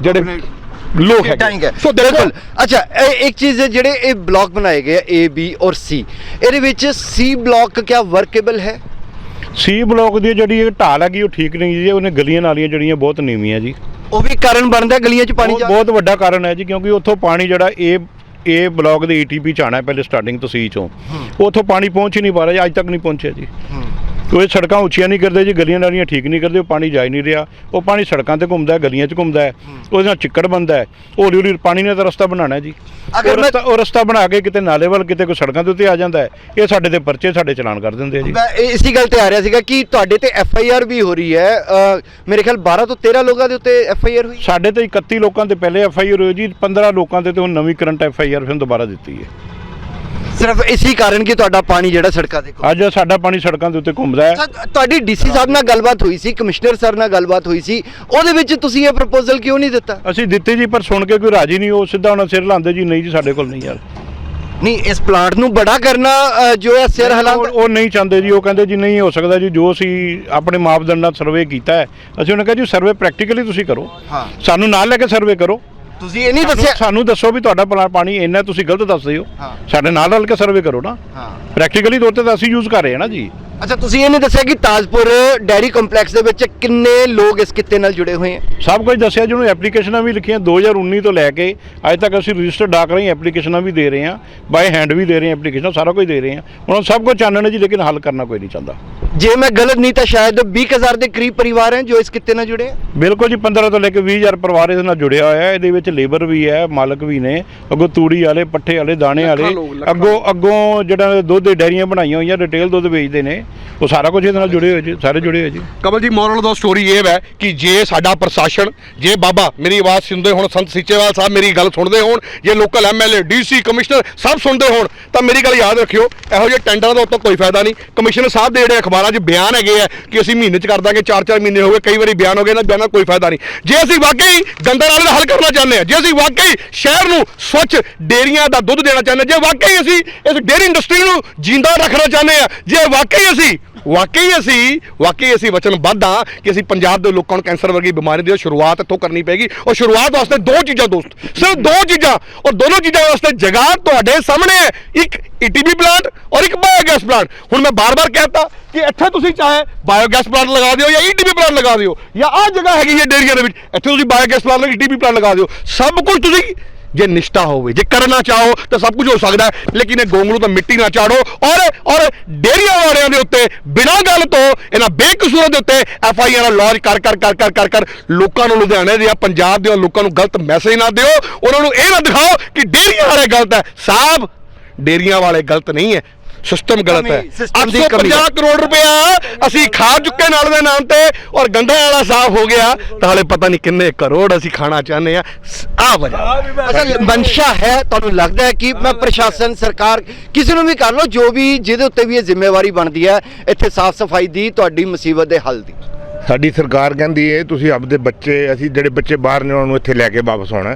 ਜਿਹੜੇ ਲੋਕ ਹੈ ਸੋ ਦੇਖੋ ਬਿਲਕੁਲ। ਅੱਛਾ ਇਹ ਇੱਕ ਚੀਜ਼ ਹੈ ਜਿਹੜੇ ਇਹ ਬਲਾਕ ਬਣਾਏ ਗਏ ਏ ਬੀ ਔਰ ਸੀ ਇਹਦੇ ਵਿੱਚ ਸੀ ਬਲਾਕ ਕਿਆ ਵਰਕੇਬਲ ਹੈ? ਸੀ ਬਲੋਕ ਦੀ ਜਿਹੜੀ ਇਹ ਢਾਲ ਹੈਗੀ ਉਹ ਠੀਕ ਨਹੀਂ ਜੀ ਉਹਨੇ ਗਲੀਆਂ ਨਾਲੀਆਂ ਜਿਹੜੀਆਂ ਬਹੁਤ ਨੀਵੀਆਂ ਜੀ। ਉਹ ਵੀ ਕਾਰਨ ਬਣਦਾ ਗਲੀਆਂ 'ਚ ਪਾਣੀ ਬਹੁਤ ਜਾ ਬਹੁਤ ਵੱਡਾ ਕਾਰਨ ਹੈ ਜੀ ਕਿਉਂਕਿ ਉੱਥੋਂ ਪਾਣੀ ਜਿਹੜਾ ਇਹ ਇਹ ਬਲਾਕ ਦੇ ਈਟੀਪੀ ਚ ਆਉਣਾ ਹੈ ਪਹਿਲੇ ਸਟਾਰਟਿੰਗ ਤੋਂ ਸੀ ਚੋਂ। ਉੱਥੋਂ ਪਾਣੀ ਪਹੁੰਚ ਹੀ ਨਹੀਂ ਪਾ ਰਿਹਾ ਜੀ ਅੱਜ ਤੱਕ ਨਹੀਂ ਪਹੁੰਚਿਆ ਜੀ। ਉਹ ਇਹ ਸੜਕਾਂ ਉੱਚੀਆਂ ਨਹੀਂ ਕਰਦੇ ਜੀ ਗਲੀਆਂ ਨਾਲੀਆਂ ਠੀਕ ਨਹੀਂ ਕਰਦੇ ਉਹ ਪਾਣੀ ਜਾ ਹੀ ਨਹੀਂ ਰਿਹਾ। ਉਹ ਪਾਣੀ ਸੜਕਾਂ ਤੇ ਘੁੰਮਦਾ ਹੈ ਗਲੀਆਂ 'ਚ ਘੁੰਮਦਾ ਹੈ ਉਹਦੇ ਨਾਲ ਚਿੱਕੜ ਬੰਦਾ ਹੈ। ਹੌਲੀ ਹੌਲੀ ਪਾਣੀ ਨੇ ਤਾਂ ਰਸਤਾ ਬਣਾਉਣਾ ਜੀ। ਅਗਰ ਉਹ ਰਸਤਾ ਉਹ ਰਸਤਾ ਬਣਾ ਕੇ ਕਿਤੇ ਨਾਲੇ ਵੱਲ ਕਿਤੇ ਕੋਈ ਸੜਕਾਂ ਦੇ ਉੱਤੇ ਆ ਜਾਂਦਾ ਹੈ ਇਹ ਸਾਡੇ ਤੇ ਪਰਚੇ ਸਾਡੇ ਚਲਾਨ ਕਰ ਦਿੰਦੇ ਆ ਜੀ। ਮੈਂ ਇਹ- ਇਸੀ ਗੱਲ ਤੇ ਆ ਰਿਹਾ ਸੀਗਾ ਕਿ ਤੁਹਾਡੇ ਤੇ ਐਫ ਆਈ ਆਰ ਵੀ ਹੋ ਰਹੀ ਹੈ। ਅ, ਮੇਰੇ ਖਿਆਲ 12 ਤੋਂ 13 ਲੋਕਾਂ ਦੇ ਉੱਤੇ ਐਫ ਆਈ ਆਰ ਹੋਈ। ਸਾਡੇ ਤੇ 31 ਲੋਕਾਂ ਤੇ ਪਹਿਲੇ ਐਫ ਆਈ ਆਰ ਹੋਈ ਜੀ 15 ਲੋਕਾਂ ਤੇ ਤੇ ਹੁਣ ਨਵੀਂ ਕਰੰਟ ਐਫ ਆਈ ਆਰ ਫਿਰ ਦੁਬਾਰਾ ਦਿੱਤੀ ਹੈ। ਸਿਰਫ ਇਸੀ ਕਾਰਨ ਕਿ ਤੁਹਾਡਾ ਪਾਣੀ ਜਿਹੜਾ ਸੜਕਾਂ ਤੇ ਅੱਜ ਸਾਡਾ ਪਾਣੀ ਸੜਕਾਂ ਦੇ ਉੱਤੇ ਘੁੰਮਦਾ ਹੈ। ਤੁਹਾਡੀ ਡੀਸੀ ਸਾਹਿਬ ਨਾਲ ਗੱਲਬਾਤ ਹੋਈ ਸੀ ਕਮਿਸ਼ਨਰ ਸਰ ਨਾਲ ਗੱਲਬਾਤ ਹੋਈ ਸੀ ਉਹਦੇ ਵਿੱਚ ਤੁਸੀਂ ਇਹ ਪ੍ਰਪੋਜ਼ਲ ਕਿਉਂ ਨਹੀਂ ਦਿੱਤਾ? ਅਸੀਂ ਦਿੱਤੇ ਜੀ ਪਰ ਸੁਣ ਕੇ ਕੋਈ ਰਾਜੀ ਨਹੀਂ ਉਹ ਸਿੱਧਾ ਉਹਨਾਂ ਸਿਰ ਲਾਉਂਦੇ ਜੀ ਨਹੀਂ ਜੀ ਸਾਡੇ ਕੋਲ ਨਹੀਂ ਯਾਰ ਨਹੀਂ ਇਸ ਪਲਾਂਟ ਨੂੰ ਬੜਾ ਕਰਨਾ ਅ, ਜੋ ਹੈ ਸਿਰ ਉਹ ਹਿਲਾਉਂਦਾ ਉਹ ਨਹੀਂ ਚਾਹੁੰਦੇ ਜੀ ਉਹ ਕਹਿੰਦੇ ਜੀ ਨਹੀਂ ਹੋ ਸਕਦਾ ਜੀ ਜੋ ਅਸੀਂ ਆਪਣੇ ਮਾਪਦੰਡ ਨਾਲ ਸਰਵੇ ਕੀਤਾ ਹੈ ਅਸੀਂ ਉਹਨਾਂ ਕਿਹਾ ਜੀ ਸਰਵੇ ਪ੍ਰੈਕਟੀਕਲੀ ਤੁਸੀਂ ਕਰੋ। ਹਾਂ। ਸਾਨੂੰ ਨਾਲ ਲੈ ਕੇ ਸਰਵੇ ਕਰੋ। ਤੁਸੀਂ ਇਹ ਨਹੀਂ ਦੱਸਿਆ ਸਾਨੂੰ ਦੱਸੋ ਵੀ ਤੁਹਾਡਾ ਪਲਾ- ਪਾਣੀ ਇੰਨਾ ਤੁਸੀਂ ਗਲਤ ਦੱਸਦੇ ਹੋ ਹਾਂ। ਸਾਡੇ ਨਾਲ ਰਲ ਕੇ ਸਰਵੇ ਕਰੋ ਨਾ। ਹਾਂ। ਪ੍ਰੈਕਟੀਕਲੀ ਤੌਰ ਤੇ ਤਾਂ ਅਸੀਂ ਯੂਜ਼ ਕਰ ਰਹੇ ਹਾਂ ਨਾ ਜੀ। ਅੱਛਾ ਤੁਸੀਂ ਇਹ ਨਹੀਂ ਦੱਸਿਆ ਕਿ ਤਾਜਪੁਰ ਡੈਰੀ ਕੰਪਲੈਕਸ ਦੇ ਵਿੱਚ ਕਿੰਨੇ ਲੋਕ ਇਸ ਕਿੱਤੇ ਨਾਲ ਜੁੜੇ ਹੋਏ ਹਨ ਸਭ ਕੁਝ ਦੱਸਿਆ ਜਿਹਨੂੰ ਐਪਲੀਕੇਸ਼ਨਾਂ ਵੀ ਲਿਖੀਆਂ 2019 ਤੋਂ ਲੈ ਕੇ ਅੱਜ ਤੱਕ ਅਸੀਂ ਰਜਿਸਟਰ ਡਾਕ ਰਹੀ ਐਪਲੀਕੇਸ਼ਨਾਂ ਵੀ ਦੇ ਰਹੇ ਹਾਂ ਬਾਈ ਹੈਂਡ ਵੀ ਦੇ ਰਹੇ ਹਾਂ ਐਪਲੀਕੇਸ਼ਨਾਂ ਸਾਰਾ ਕੁਝ ਦੇ ਰਹੇ ਹਾਂ। ਉਹਨਾਂ ਨੂੰ ਸਭ ਕੁਝ ਚਾਨਣ ਹੈ ਜੀ ਲੇਕਿਨ ਹੱਲ ਕਰਨਾ ਕੋਈ ਨਹੀਂ ਚਾਹੁੰਦਾ। ਜੇ ਮੈਂ ਗਲਤ ਨਹੀਂ ਤਾਂ ਸ਼ਾਇਦ 20000 ਦੇ ਕਰੀਬ ਪਰਿਵਾਰ ਹਨ ਜੋ ਇਸ ਕਿੱਤੇ ਨਾਲ ਜੁੜੇ ਬਿਲਕੁਲ ਜੀ 15 ਤੋਂ ਲੈ ਕੇ 20000 ਪਰਿਵਾਰ ਇਹਦੇ ਨਾਲ ਜੁੜਿਆ ਹੋਇਆ ਹੈ। ਇਹਦੇ ਵਿੱਚ ਲੇਬਰ ਵੀ ਹੈ ਮਾਲਕ ਵੀ ਨੇ ਅੱਗੋਂ ਤੂੜੀ ਵਾਲੇ ਪੱਠੇ ਵਾਲੇ ਦਾਣੇ ਵਾਲੇ। ਅੱਗੋਂ ਅੱਗੋਂ ਜਿਹੜਾ ਦੁੱਧ ਦੇ ਡੈਰੀਆਂ ਬਣਾਈਆਂ ਹੋਈਆਂ ਰਿਟੇਲ ਦੁੱਧ ਵੇਚਦੇ ਨੇ। ਉਹ ਸਾਰਾ ਕੁਝ ਇਹਦੇ ਨਾਲ ਜੁੜੇ ਹੋਏ ਜੀ, ਸਾਰੇ ਜੁੜੇ ਹੋਏ ਜੀ। ਕਮਲ ਜੀ ਮੋਰਲ ਦਾ ਸਟੋਰੀ ਇਹ ਹੈ ਕਿ ਜੇ ਸਾਡਾ ਪ੍ਰਸ਼ਾਸਨ, ਜੇ ਬਾਬਾ, ਮੇਰੀ ਆਵਾਜ਼ ਸੁਣਦੇ ਹੋਣ, ਸੰਤ ਸੀਚੇਵਾਲ ਸਾਹਿਬ ਮੇਰੀ ਗੱਲ ਸੁਣਦੇ ਹੋਣ, ਜੇ ਲੋਕਲ ਐਮਐਲਏ ਡੀਸੀ ਕਮਿਸ਼ਨਰ ਸਭ ਸੁਣਦੇ ਹੋਣ, ਤਾਂ ਮੇਰੀ ਗੱਲ ਯਾਦ ਰੱਖਿਓ, ਇਹੋ ਜਿਹੇ ਟੈਂਡਰਾਂ ਦਾ ਉੱਤੋਂ ਕੋਈ ਫਾਇਦਾ ਨਹੀਂ। ਕਮਿਸ਼ਨਰ ਸਾਹਿਬ ਦੇ ਜਿਹੜੇ ਅਖਬਾਰਾਂ 'ਚ ਬਿਆਨ ਹੈਗੇ ਆ ਕਿ ਅਸੀਂ ਮਹੀਨੇ 'ਚ ਕਰ ਦਾਂਗੇ 4-4 ਮਹੀਨੇ ਹੋ ਗਏ, ਕਈ ਵਾਰੀ ਬਿਆਨ ਹੋ ਗਏ ਨਾ ਬਿਆਨਾਂ ਦਾ ਕੋਈ ਫਾਇਦਾ ਨਹੀਂ। ਜੇ ਅਸੀਂ ਵਾਕਈ ਗੰਦਾ ਨਾਲੇ ਦਾ ਹੱਲ ਕਰਨਾ ਚਾਹੁੰਦੇ ਹਾਂ, ਜੇ ਅਸੀਂ ਵਾਕਈ ਸ਼ਹਿਰ ਨੂੰ ਸਵੱਛ ਡੇਰੀਆਂ ਦਾ ਦੁੱਧ ਦੇਣਾ ਚਾਹੁੰਦੇ ਹਾਂ, ਜੇ ਵਾਕਈ ਅਸੀਂ ਇਸ ਡੇਰੀ ਇੰਡਸਟਰੀ ਨੂੰ ਜਿੰਦਾ ਰੱਖਣਾ ਚਾਹੁੰਦੇ ਹਾਂ, ਜੇ ਵਾਕਈ ਅਸੀਂ ਵਾਕਈ ਅਸੀਂ ਵਾਕਈ ਅਸੀਂ ਵਚਨਬੱਧ ਹਾਂ ਕਿ ਅਸੀਂ ਪੰਜਾਬ ਦੇ ਲੋਕਾਂ ਨੂੰ ਕੈਂਸਰ ਵਰਗੀ ਬਿਮਾਰੀ ਦੀ ਸ਼ੁਰੂਆਤ ਇੱਥੋਂ ਕਰਨੀ ਪੈਗੀ ਔਰ ਸ਼ੁਰੂਆਤ ਵਾਸਤੇ ਦੋ ਚੀਜ਼ਾਂ ਦੋਸਤ, ਸਿਰਫ ਦੋ ਚੀਜ਼ਾਂ ਔਰ ਦੋਨੋਂ ਚੀਜ਼ਾਂ ਵਾਸਤੇ ਜਗ੍ਹਾ ਤੁਹਾਡੇ ਸਾਹਮਣੇ ਹੈ। ਇੱਕ ਈਟੀਬੀ ਪਲਾਂਟ ਔਰ ਇੱਕ ਬਾਇਓਗੈਸ ਪਲਾਂਟ ਹੁਣ ਮੈਂ ਬਾਰ-ਬਾਰ ਕਹਿਤਾ ਕਿ ਇੱਥੇ ਤੁਸੀਂ ਚਾਹੇ ਬਾਇਓਗੈਸ ਪਲਾਂਟ ਲਗਾ ਦਿਓ ਜਾਂ ਈਟੀਬੀ ਪਲਾਂਟ ਲਗਾ ਦਿਓ ਜਾਂ ਆਹ ਜਗ੍ਹਾ ਹੈਗੀ ਹੈ ਡੇਰੀਆਂ ਦੇ ਵਿੱਚ, ਇੱਥੇ ਤੁਸੀਂ ਬਾਇਓਗੈਸ ਪਲਾਂਟ ਲਗਾ ਈਟੀਬੀ ਪਲਾਂਟ ਲਗਾ ਦਿਓ। ਸਭ ਕੁਝ ਤੁਸੀਂ ਜੇ ਨਿਸ਼ਠਾ ਹੋਵੇ, ਜੇ ਕਰਨਾ ਚਾਹੋ ਤਾਂ ਸਭ ਕੁਝ ਹੋ ਸਕਦਾ ਹੈ, ਲੇਕਿਨ ਇਹ ਗੋਂਗਲੂ ਤਾਂ ਮਿੱਟੀ ਨਾ ਚਾੜੋ ਔਰ ਔਰ ਡੇਰੀਆਂ ਵਾਲਿਆਂ ਦੇ ਉੱਤੇ, ਬਿਨਾਂ ਗੱਲ ਤੋਂ, ਇਹਨਾਂ ਬੇਕਸੂਰਾਂ ਦੇ ਉੱਤੇ ਐਫ ਆਈ ਆਰ ਲੌਜ ਕਰ ਕਰ ਕਰ ਕਰ ਕਰ ਕਰ, ਲੋਕਾਂ ਨੂੰ ਲੁਧਿਆਣੇ ਦੇ ਪੰਜਾਬ ਦੇ ਲੋਕਾਂ ਨੂੰ ਗਲਤ ਮੈਸੇਜ ਨਾ ਦਿਓ, ਉਹਨਾਂ ਨੂੰ ਇਹ ਨਾ ਦਿਖਾਓ ਕਿ ਡੇਰੀਆਂ ਵਾਲੇ ਗਲਤ ਹੈ। ਸਾਹਿਬ ਡੇਰੀਆਂ ਵਾਲੇ ਗਲਤ ਨਹੀਂ ਹੈ। ਸਿਸਟਮ ਗਲਤ ਹੈ। ਕਮੀ, system ਦੀ ਕਮੀ। 850 ਹੈ। ਕਰੋੜ ਰੁਪਇਆ ਅਸੀਂ ਖਾ ਚੁੱਕੇ ਨਾਲ ਦੇ ਨਾਮ ਤੇ ਔਰ ਗੰਢਾ ਵਾਲਾ ਸਾਫ਼ ਹੋ ਗਿਆ। ਤਾਂ ਹਲੇ ਪਤਾ ਨਹੀਂ ਕਿੰਨੇ ਕਰੋੜ ਅਸੀਂ ਖਾਣਾ ਚਾਹੁੰਦੇ ਆ ਆ ਵਜ੍ਹਾ ਅੱਛਾ ਮਨਸ਼ਾ ਹੈ ਤੁਹਾਨੂੰ ਲੱਗਦਾ ਹੈ ਕਿ ਮੈਂ ਪ੍ਰਸ਼ਾਸਨ ਸਰਕਾਰ ਕਿਸੇ ਨੂੰ ਵੀ ਕਰ ਲਓ ਜੋ ਵੀ ਜਿਹਦੇ ਉੱਤੇ ਵੀ ਇਹ ਜ਼ਿੰਮੇਵਾਰੀ ਬਣਦੀ ਹੈ ਇੱਥੇ ਸਾਫ਼ ਸਫ਼ਾਈ ਦੀ ਤੁਹਾਡੀ ਮੁਸੀਬਤ ਦੇ ਹੱਲ ਦੀ। ਸਾਡੀ ਸਰਕਾਰ ਕਹਿੰਦੀ ਹੈ ਤੁਸੀਂ ਆਪਦੇ ਬੱਚੇ ਅਸੀਂ ਜਿਹੜੇ ਬੱਚੇ ਬਾਹਰ ਨੇ ਉਹਨਾਂ ਨੂੰ ਇੱਥੇ ਲੈ ਕੇ ਵਾਪਸ ਆਉਣਾ।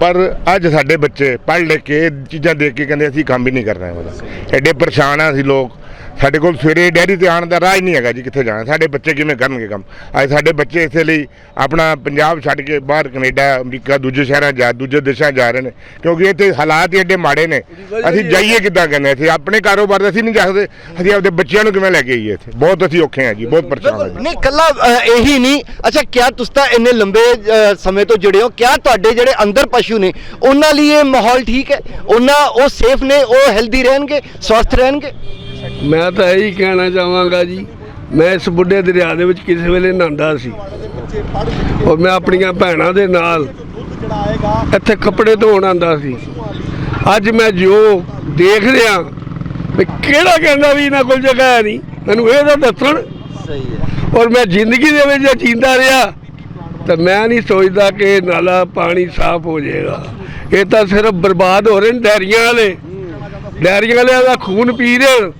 ਪਰ ਅੱਜ ਸਾਡੇ ਬੱਚੇ ਪੜ੍ਹ ਲਿਖ ਕੇ ਚੀਜ਼ਾਂ ਦੇਖ ਕੇ ਕਹਿੰਦੇ ਅਸੀਂ ਕੰਮ ਹੀ ਨਹੀਂ ਕਰਨਾ ਉਹਦਾ ਐਡੇ ਪਰੇਸ਼ਾਨ ਆ ਅਸੀਂ ਲੋਕ। ਸਾਡੇ ਕੋਲ ਸਵੇਰੇ ਡੈਰੀ ਤੇ ਆਉਣ ਦਾ ਰਾਹ ਹੀ ਨਹੀਂ ਹੈਗਾ ਜੀ ਕਿੱਥੇ ਜਾਣਾ। ਸਾਡੇ ਬੱਚੇ ਕਿਵੇਂ ਕਰਨਗੇ ਕੰਮ? ਅੱਜ ਸਾਡੇ ਬੱਚੇ ਇਸੇ ਲਈ ਆਪਣਾ ਪੰਜਾਬ ਛੱਡ ਕੇ ਬਾਹਰ ਕੈਨੇਡਾ ਅਮਰੀਕਾ ਦੂਜੇ ਸ਼ਹਿਰਾਂ ਜਾ ਦੂਜੇ ਦੇਸ਼ਾਂ ਜਾ ਰਹੇ ਨੇ। ਕਿਉਂਕਿ ਇੱਥੇ ਹਾਲਾਤ ਹੀ ਐਡੇ ਮਾੜੇ ਨੇ। ਅਸੀਂ ਜਾਈਏ ਕਿੱਦਾਂ ਕਹਿੰਦੇ ਅਸੀਂ ਆਪਣੇ ਕਾਰੋਬਾਰ ਦਾ ਅਸੀਂ ਨਹੀਂ ਜਾ ਸਕਦੇ। ਅਸੀਂ ਆਪਦੇ ਬੱਚਿਆਂ ਨੂੰ ਕਿਵੇਂ ਲੈ ਕੇ ਆਈਏ ਇੱਥੇ? ਬਹੁਤ ਅਸੀਂ ਔਖੇ ਹਾਂ ਜੀ ਬਹੁਤ ਪਰੇਸ਼ਾਨ ਹਾਂ ਜੀ। ਨਹੀਂ ਕੱਲਾ ਇਹੀ ਨਹੀਂ। ਅੱਛਾ ਕਿਆ ਤੁਸੀਂ ਤਾਂ ਇੰਨੇ ਲੰਬੇ ਸਮੇਂ ਤੋਂ ਜੁੜੇ ਹੋ? ਕਿਆ ਤੁਹਾਡੇ ਜਿਹੜੇ ਅੰਦਰ ਪਸ਼ੂ ਨੇ ਉਹਨਾਂ ਲਈ ਇਹ ਮਾਹੌਲ ਠੀਕ ਹੈ? ਉਹਨਾਂ ਉਹ ਸੇਫ ਨੇ ਉਹ ਹੈਲਦੀ ਰਹਿਣਗੇ ਸਵਸਥ ਰਹਿਣਗੇ? ਮੈਂ ਤਾਂ ਇਹੀ ਕਹਿਣਾ ਚਾਹਾਂਗਾ ਜੀ, ਮੈਂ ਇਸ ਬੁੱਢੇ ਦਰਿਆ ਦੇ ਵਿੱਚ ਕਿਸੇ ਵੇਲੇ ਨਹਾਉਂਦਾ ਸੀ। ਔਰ ਮੈਂ ਆਪਣੀਆਂ ਭੈਣਾਂ ਦੇ ਨਾਲ ਇੱਥੇ ਕੱਪੜੇ ਧੋਣ ਆਉਂਦਾ ਸੀ। ਅੱਜ ਮੈਂ ਜੋ ਦੇਖ ਰਿਹਾ ਵੀ ਕਿਹੜਾ ਕਹਿੰਦਾ ਵੀ ਇਹਨਾਂ ਕੋਲ ਜਗ੍ਹਾ ਹੈ ਨਹੀਂ, ਮੈਨੂੰ ਇਹ ਤਾਂ ਦੱਸਣ। ਸਹੀ ਹੈ ਔਰ ਮੈਂ ਜ਼ਿੰਦਗੀ ਦੇ ਵਿੱਚ ਜੇ ਜੀਂਦਾ ਰਿਹਾ, ਤਾਂ ਮੈਂ ਨਹੀਂ ਸੋਚਦਾ ਕਿ ਨਾਲਾ ਪਾਣੀ ਸਾਫ਼ ਹੋ ਜਾਏਗਾ। ਇਹ ਤਾਂ ਸਿਰਫ ਬਰਬਾਦ ਹੋ ਰਹੇ ਨੇ ਡੈਰੀਆਂ ਵਾਲੇ। ਡੈਰੀਆਂ ਵਾਲਿਆਂ ਦਾ ਖੂਨ ਪੀ ਰਹੇ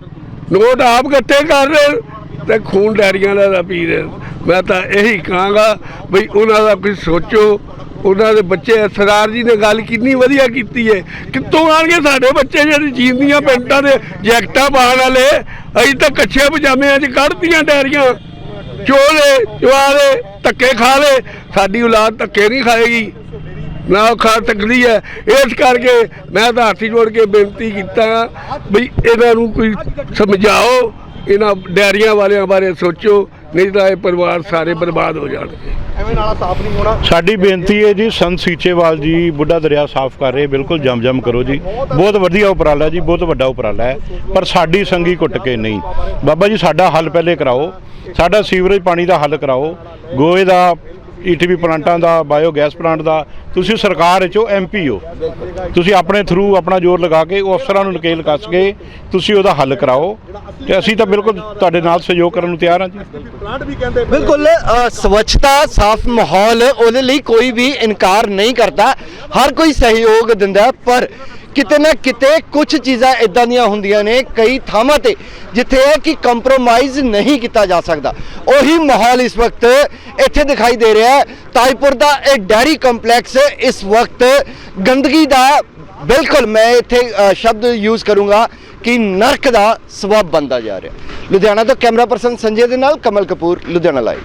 ਨੋਟ ਆਪ ਇਕੱਠੇ ਕਰ ਰਹੇ ਨੇ ਤੇ ਖੂਨ ਡੈਰੀਆਂ ਵਾਲਿਆਂ ਦਾ ਪੀ ਰਹੇ ਮੈਂ ਤਾਂ ਇਹੀ ਕਹਾਂਗਾ ਬਈ ਉਹਨਾਂ ਦਾ ਕੁਝ ਸੋਚੋ। ਉਹਨਾਂ ਦੇ ਬੱਚੇ ਸਰਦਾਰ ਜੀ ਨੇ ਗੱਲ ਕਿੰਨੀ ਵਧੀਆ ਕੀਤੀ ਹੈ ਕਿੱਥੋਂ ਆਣਗੇ ਸਾਡੇ ਬੱਚੇ ਜਿਹੜੇ ਜੀਂਦੀਆਂ ਪੈਂਟਾਂ ਦੇ ਜੈਕਟਾਂ ਪਾਉਣ ਵਾਲੇ? ਅਸੀਂ ਤਾਂ ਕੱਛੇ ਪਜਾਮਿਆਂ 'ਚ ਕੱਢਦੀਆਂ ਡੈਰੀਆਂ। ਚੋਲੇ ਚੁਆਰੇ ਧੱਕੇ ਖਾ ਲੈ ਸਾਡੀ ਔਲਾਦ ਧੱਕੇ ਨਹੀਂ ਖਾਏਗੀ। ਨਾ ਉਹ ਖਾ ਸਕਦੀ ਹੈ। ਇਸ ਕਰਕੇ ਮੈਂ ਤਾਂ ਹੱਥੀ ਜੋੜ ਕੇ ਬੇਨਤੀ ਕੀਤਾ ਵੀ ਇਹਨਾਂ ਨੂੰ ਕੋਈ ਸਮਝਾਓ ਇਹਨਾਂ ਡੈਰੀਆਂ ਵਾਲਿਆਂ ਬਾਰੇ ਸੋਚੋ ਨਹੀਂ ਤਾਂ ਇਹ ਪਰਿਵਾਰ ਸਾਰੇ ਬਰਬਾਦ ਹੋ ਜਾਣਗੇ। ਸਾਡੀ ਬੇਨਤੀ ਹੈ ਜੀ ਸੰਤ ਸੀਚੇਵਾਲ ਜੀ ਬੁੱਢਾ ਦਰਿਆ ਸਾਫ਼ ਕਰ ਰਹੇ ਬਿਲਕੁਲ ਜਮ-ਜਮ ਕਰੋ ਜੀ। ਬਹੁਤ ਵਧੀਆ ਉਪਰਾਲਾ ਜੀ ਬਹੁਤ ਵੱਡਾ ਉਪਰਾਲਾ ਹੈ ਪਰ ਸਾਡੀ ਸੰਗੀ ਘੁੱਟ ਕੇ ਨਹੀਂ। ਬਾਬਾ ਜੀ ਸਾਡਾ ਹੱਲ ਪਹਿਲੇ ਕਰਾਓ ਸਾਡਾ ਸੀਵਰੇਜ ਪਾਣੀ ਦਾ ਹੱਲ ਕਰਾਓ ਗੋਏ ਦਾ ਈਟੀਪੀ ਪਲਾਂਟਾਂ ਦਾ ਬਾਇਓਗੈਸ ਪਲਾਂਟ ਦਾ ਤੁਸੀਂ ਸਰਕਾਰ ਵਿੱਚੋਂ ਐਮਪੀ ਹੋ। ਤੁਸੀਂ ਆਪਣੇ ਥਰੂ ਆਪਣਾ ਜ਼ੋਰ ਲਗਾ ਕੇ ਉਹ ਅਫਸਰਾਂ ਨੂੰ ਨਕੇਲ ਕੱਸ ਕੇ ਤੁਸੀਂ ਉਹਦਾ ਹੱਲ ਕਰਾਓ। ਤੇ ਅਸੀਂ ਤਾਂ ਬਿਲਕੁਲ ਤੁਹਾਡੇ ਨਾਲ ਸਹਿਯੋਗ ਕਰਨ ਨੂੰ ਤਿਆਰ ਹਾਂ ਜੀ। ਬਿਲਕੁਲ ਅ, ਸਵੱਛਤਾ ਸਾਫ਼ ਮਾਹੌਲ ਉਹਦੇ ਲਈ ਕੋਈ ਵੀ ਇਨਕਾਰ ਨਹੀਂ ਕਰਦਾ। ਹਰ ਕੋਈ ਸਹਿਯੋਗ ਦਿੰਦਾ ਪਰ ਕਿਤੇ ਨਾ ਕਿਤੇ ਕੁਝ ਚੀਜ਼ਾਂ ਇਦਾਂ ਦੀਆਂ ਹੁੰਦੀਆਂ ਨੇ ਕਈ ਥਾਵਾਂ ਤੇ ਜਿੱਥੇ ਹੈ ਕਿ ਕੰਪਰੋਮਾਈਜ਼ ਨਹੀਂ ਕੀਤਾ ਜਾ ਸਕਦਾ। ਉਹੀ ਮਾਹੌਲ ਇਸ ਵਕਤ ਇੱਥੇ ਦਿਖਾਈ ਦੇ ਰਿਹਾ ਹੈ। ਤਾਜਪੁਰ ਦਾ ਇਹ ਡੈਰੀ ਕੰਪਲੈਕਸ ਇਸ ਵਕਤ ਗੰਦਗੀ ਦਾ ਬਿਲਕੁਲ ਮੈਂ ਇੱਥੇ ਸ਼ਬਦ ਯੂਜ਼ ਕਰੂੰਗਾ ਕਿ ਨਰਕ ਦਾ ਸਬਬ ਬਣਦਾ ਜਾ ਰਿਹਾ। ਲੁਧਿਆਣਾ ਤੋਂ ਕੈਮਰਾ ਪਰਸਨ ਸੰਜੇ ਦੇ ਨਾਲ ਕਮਲ ਕਪੂਰ, ਲੁਧਿਆਣਾ ਲਾਈਵ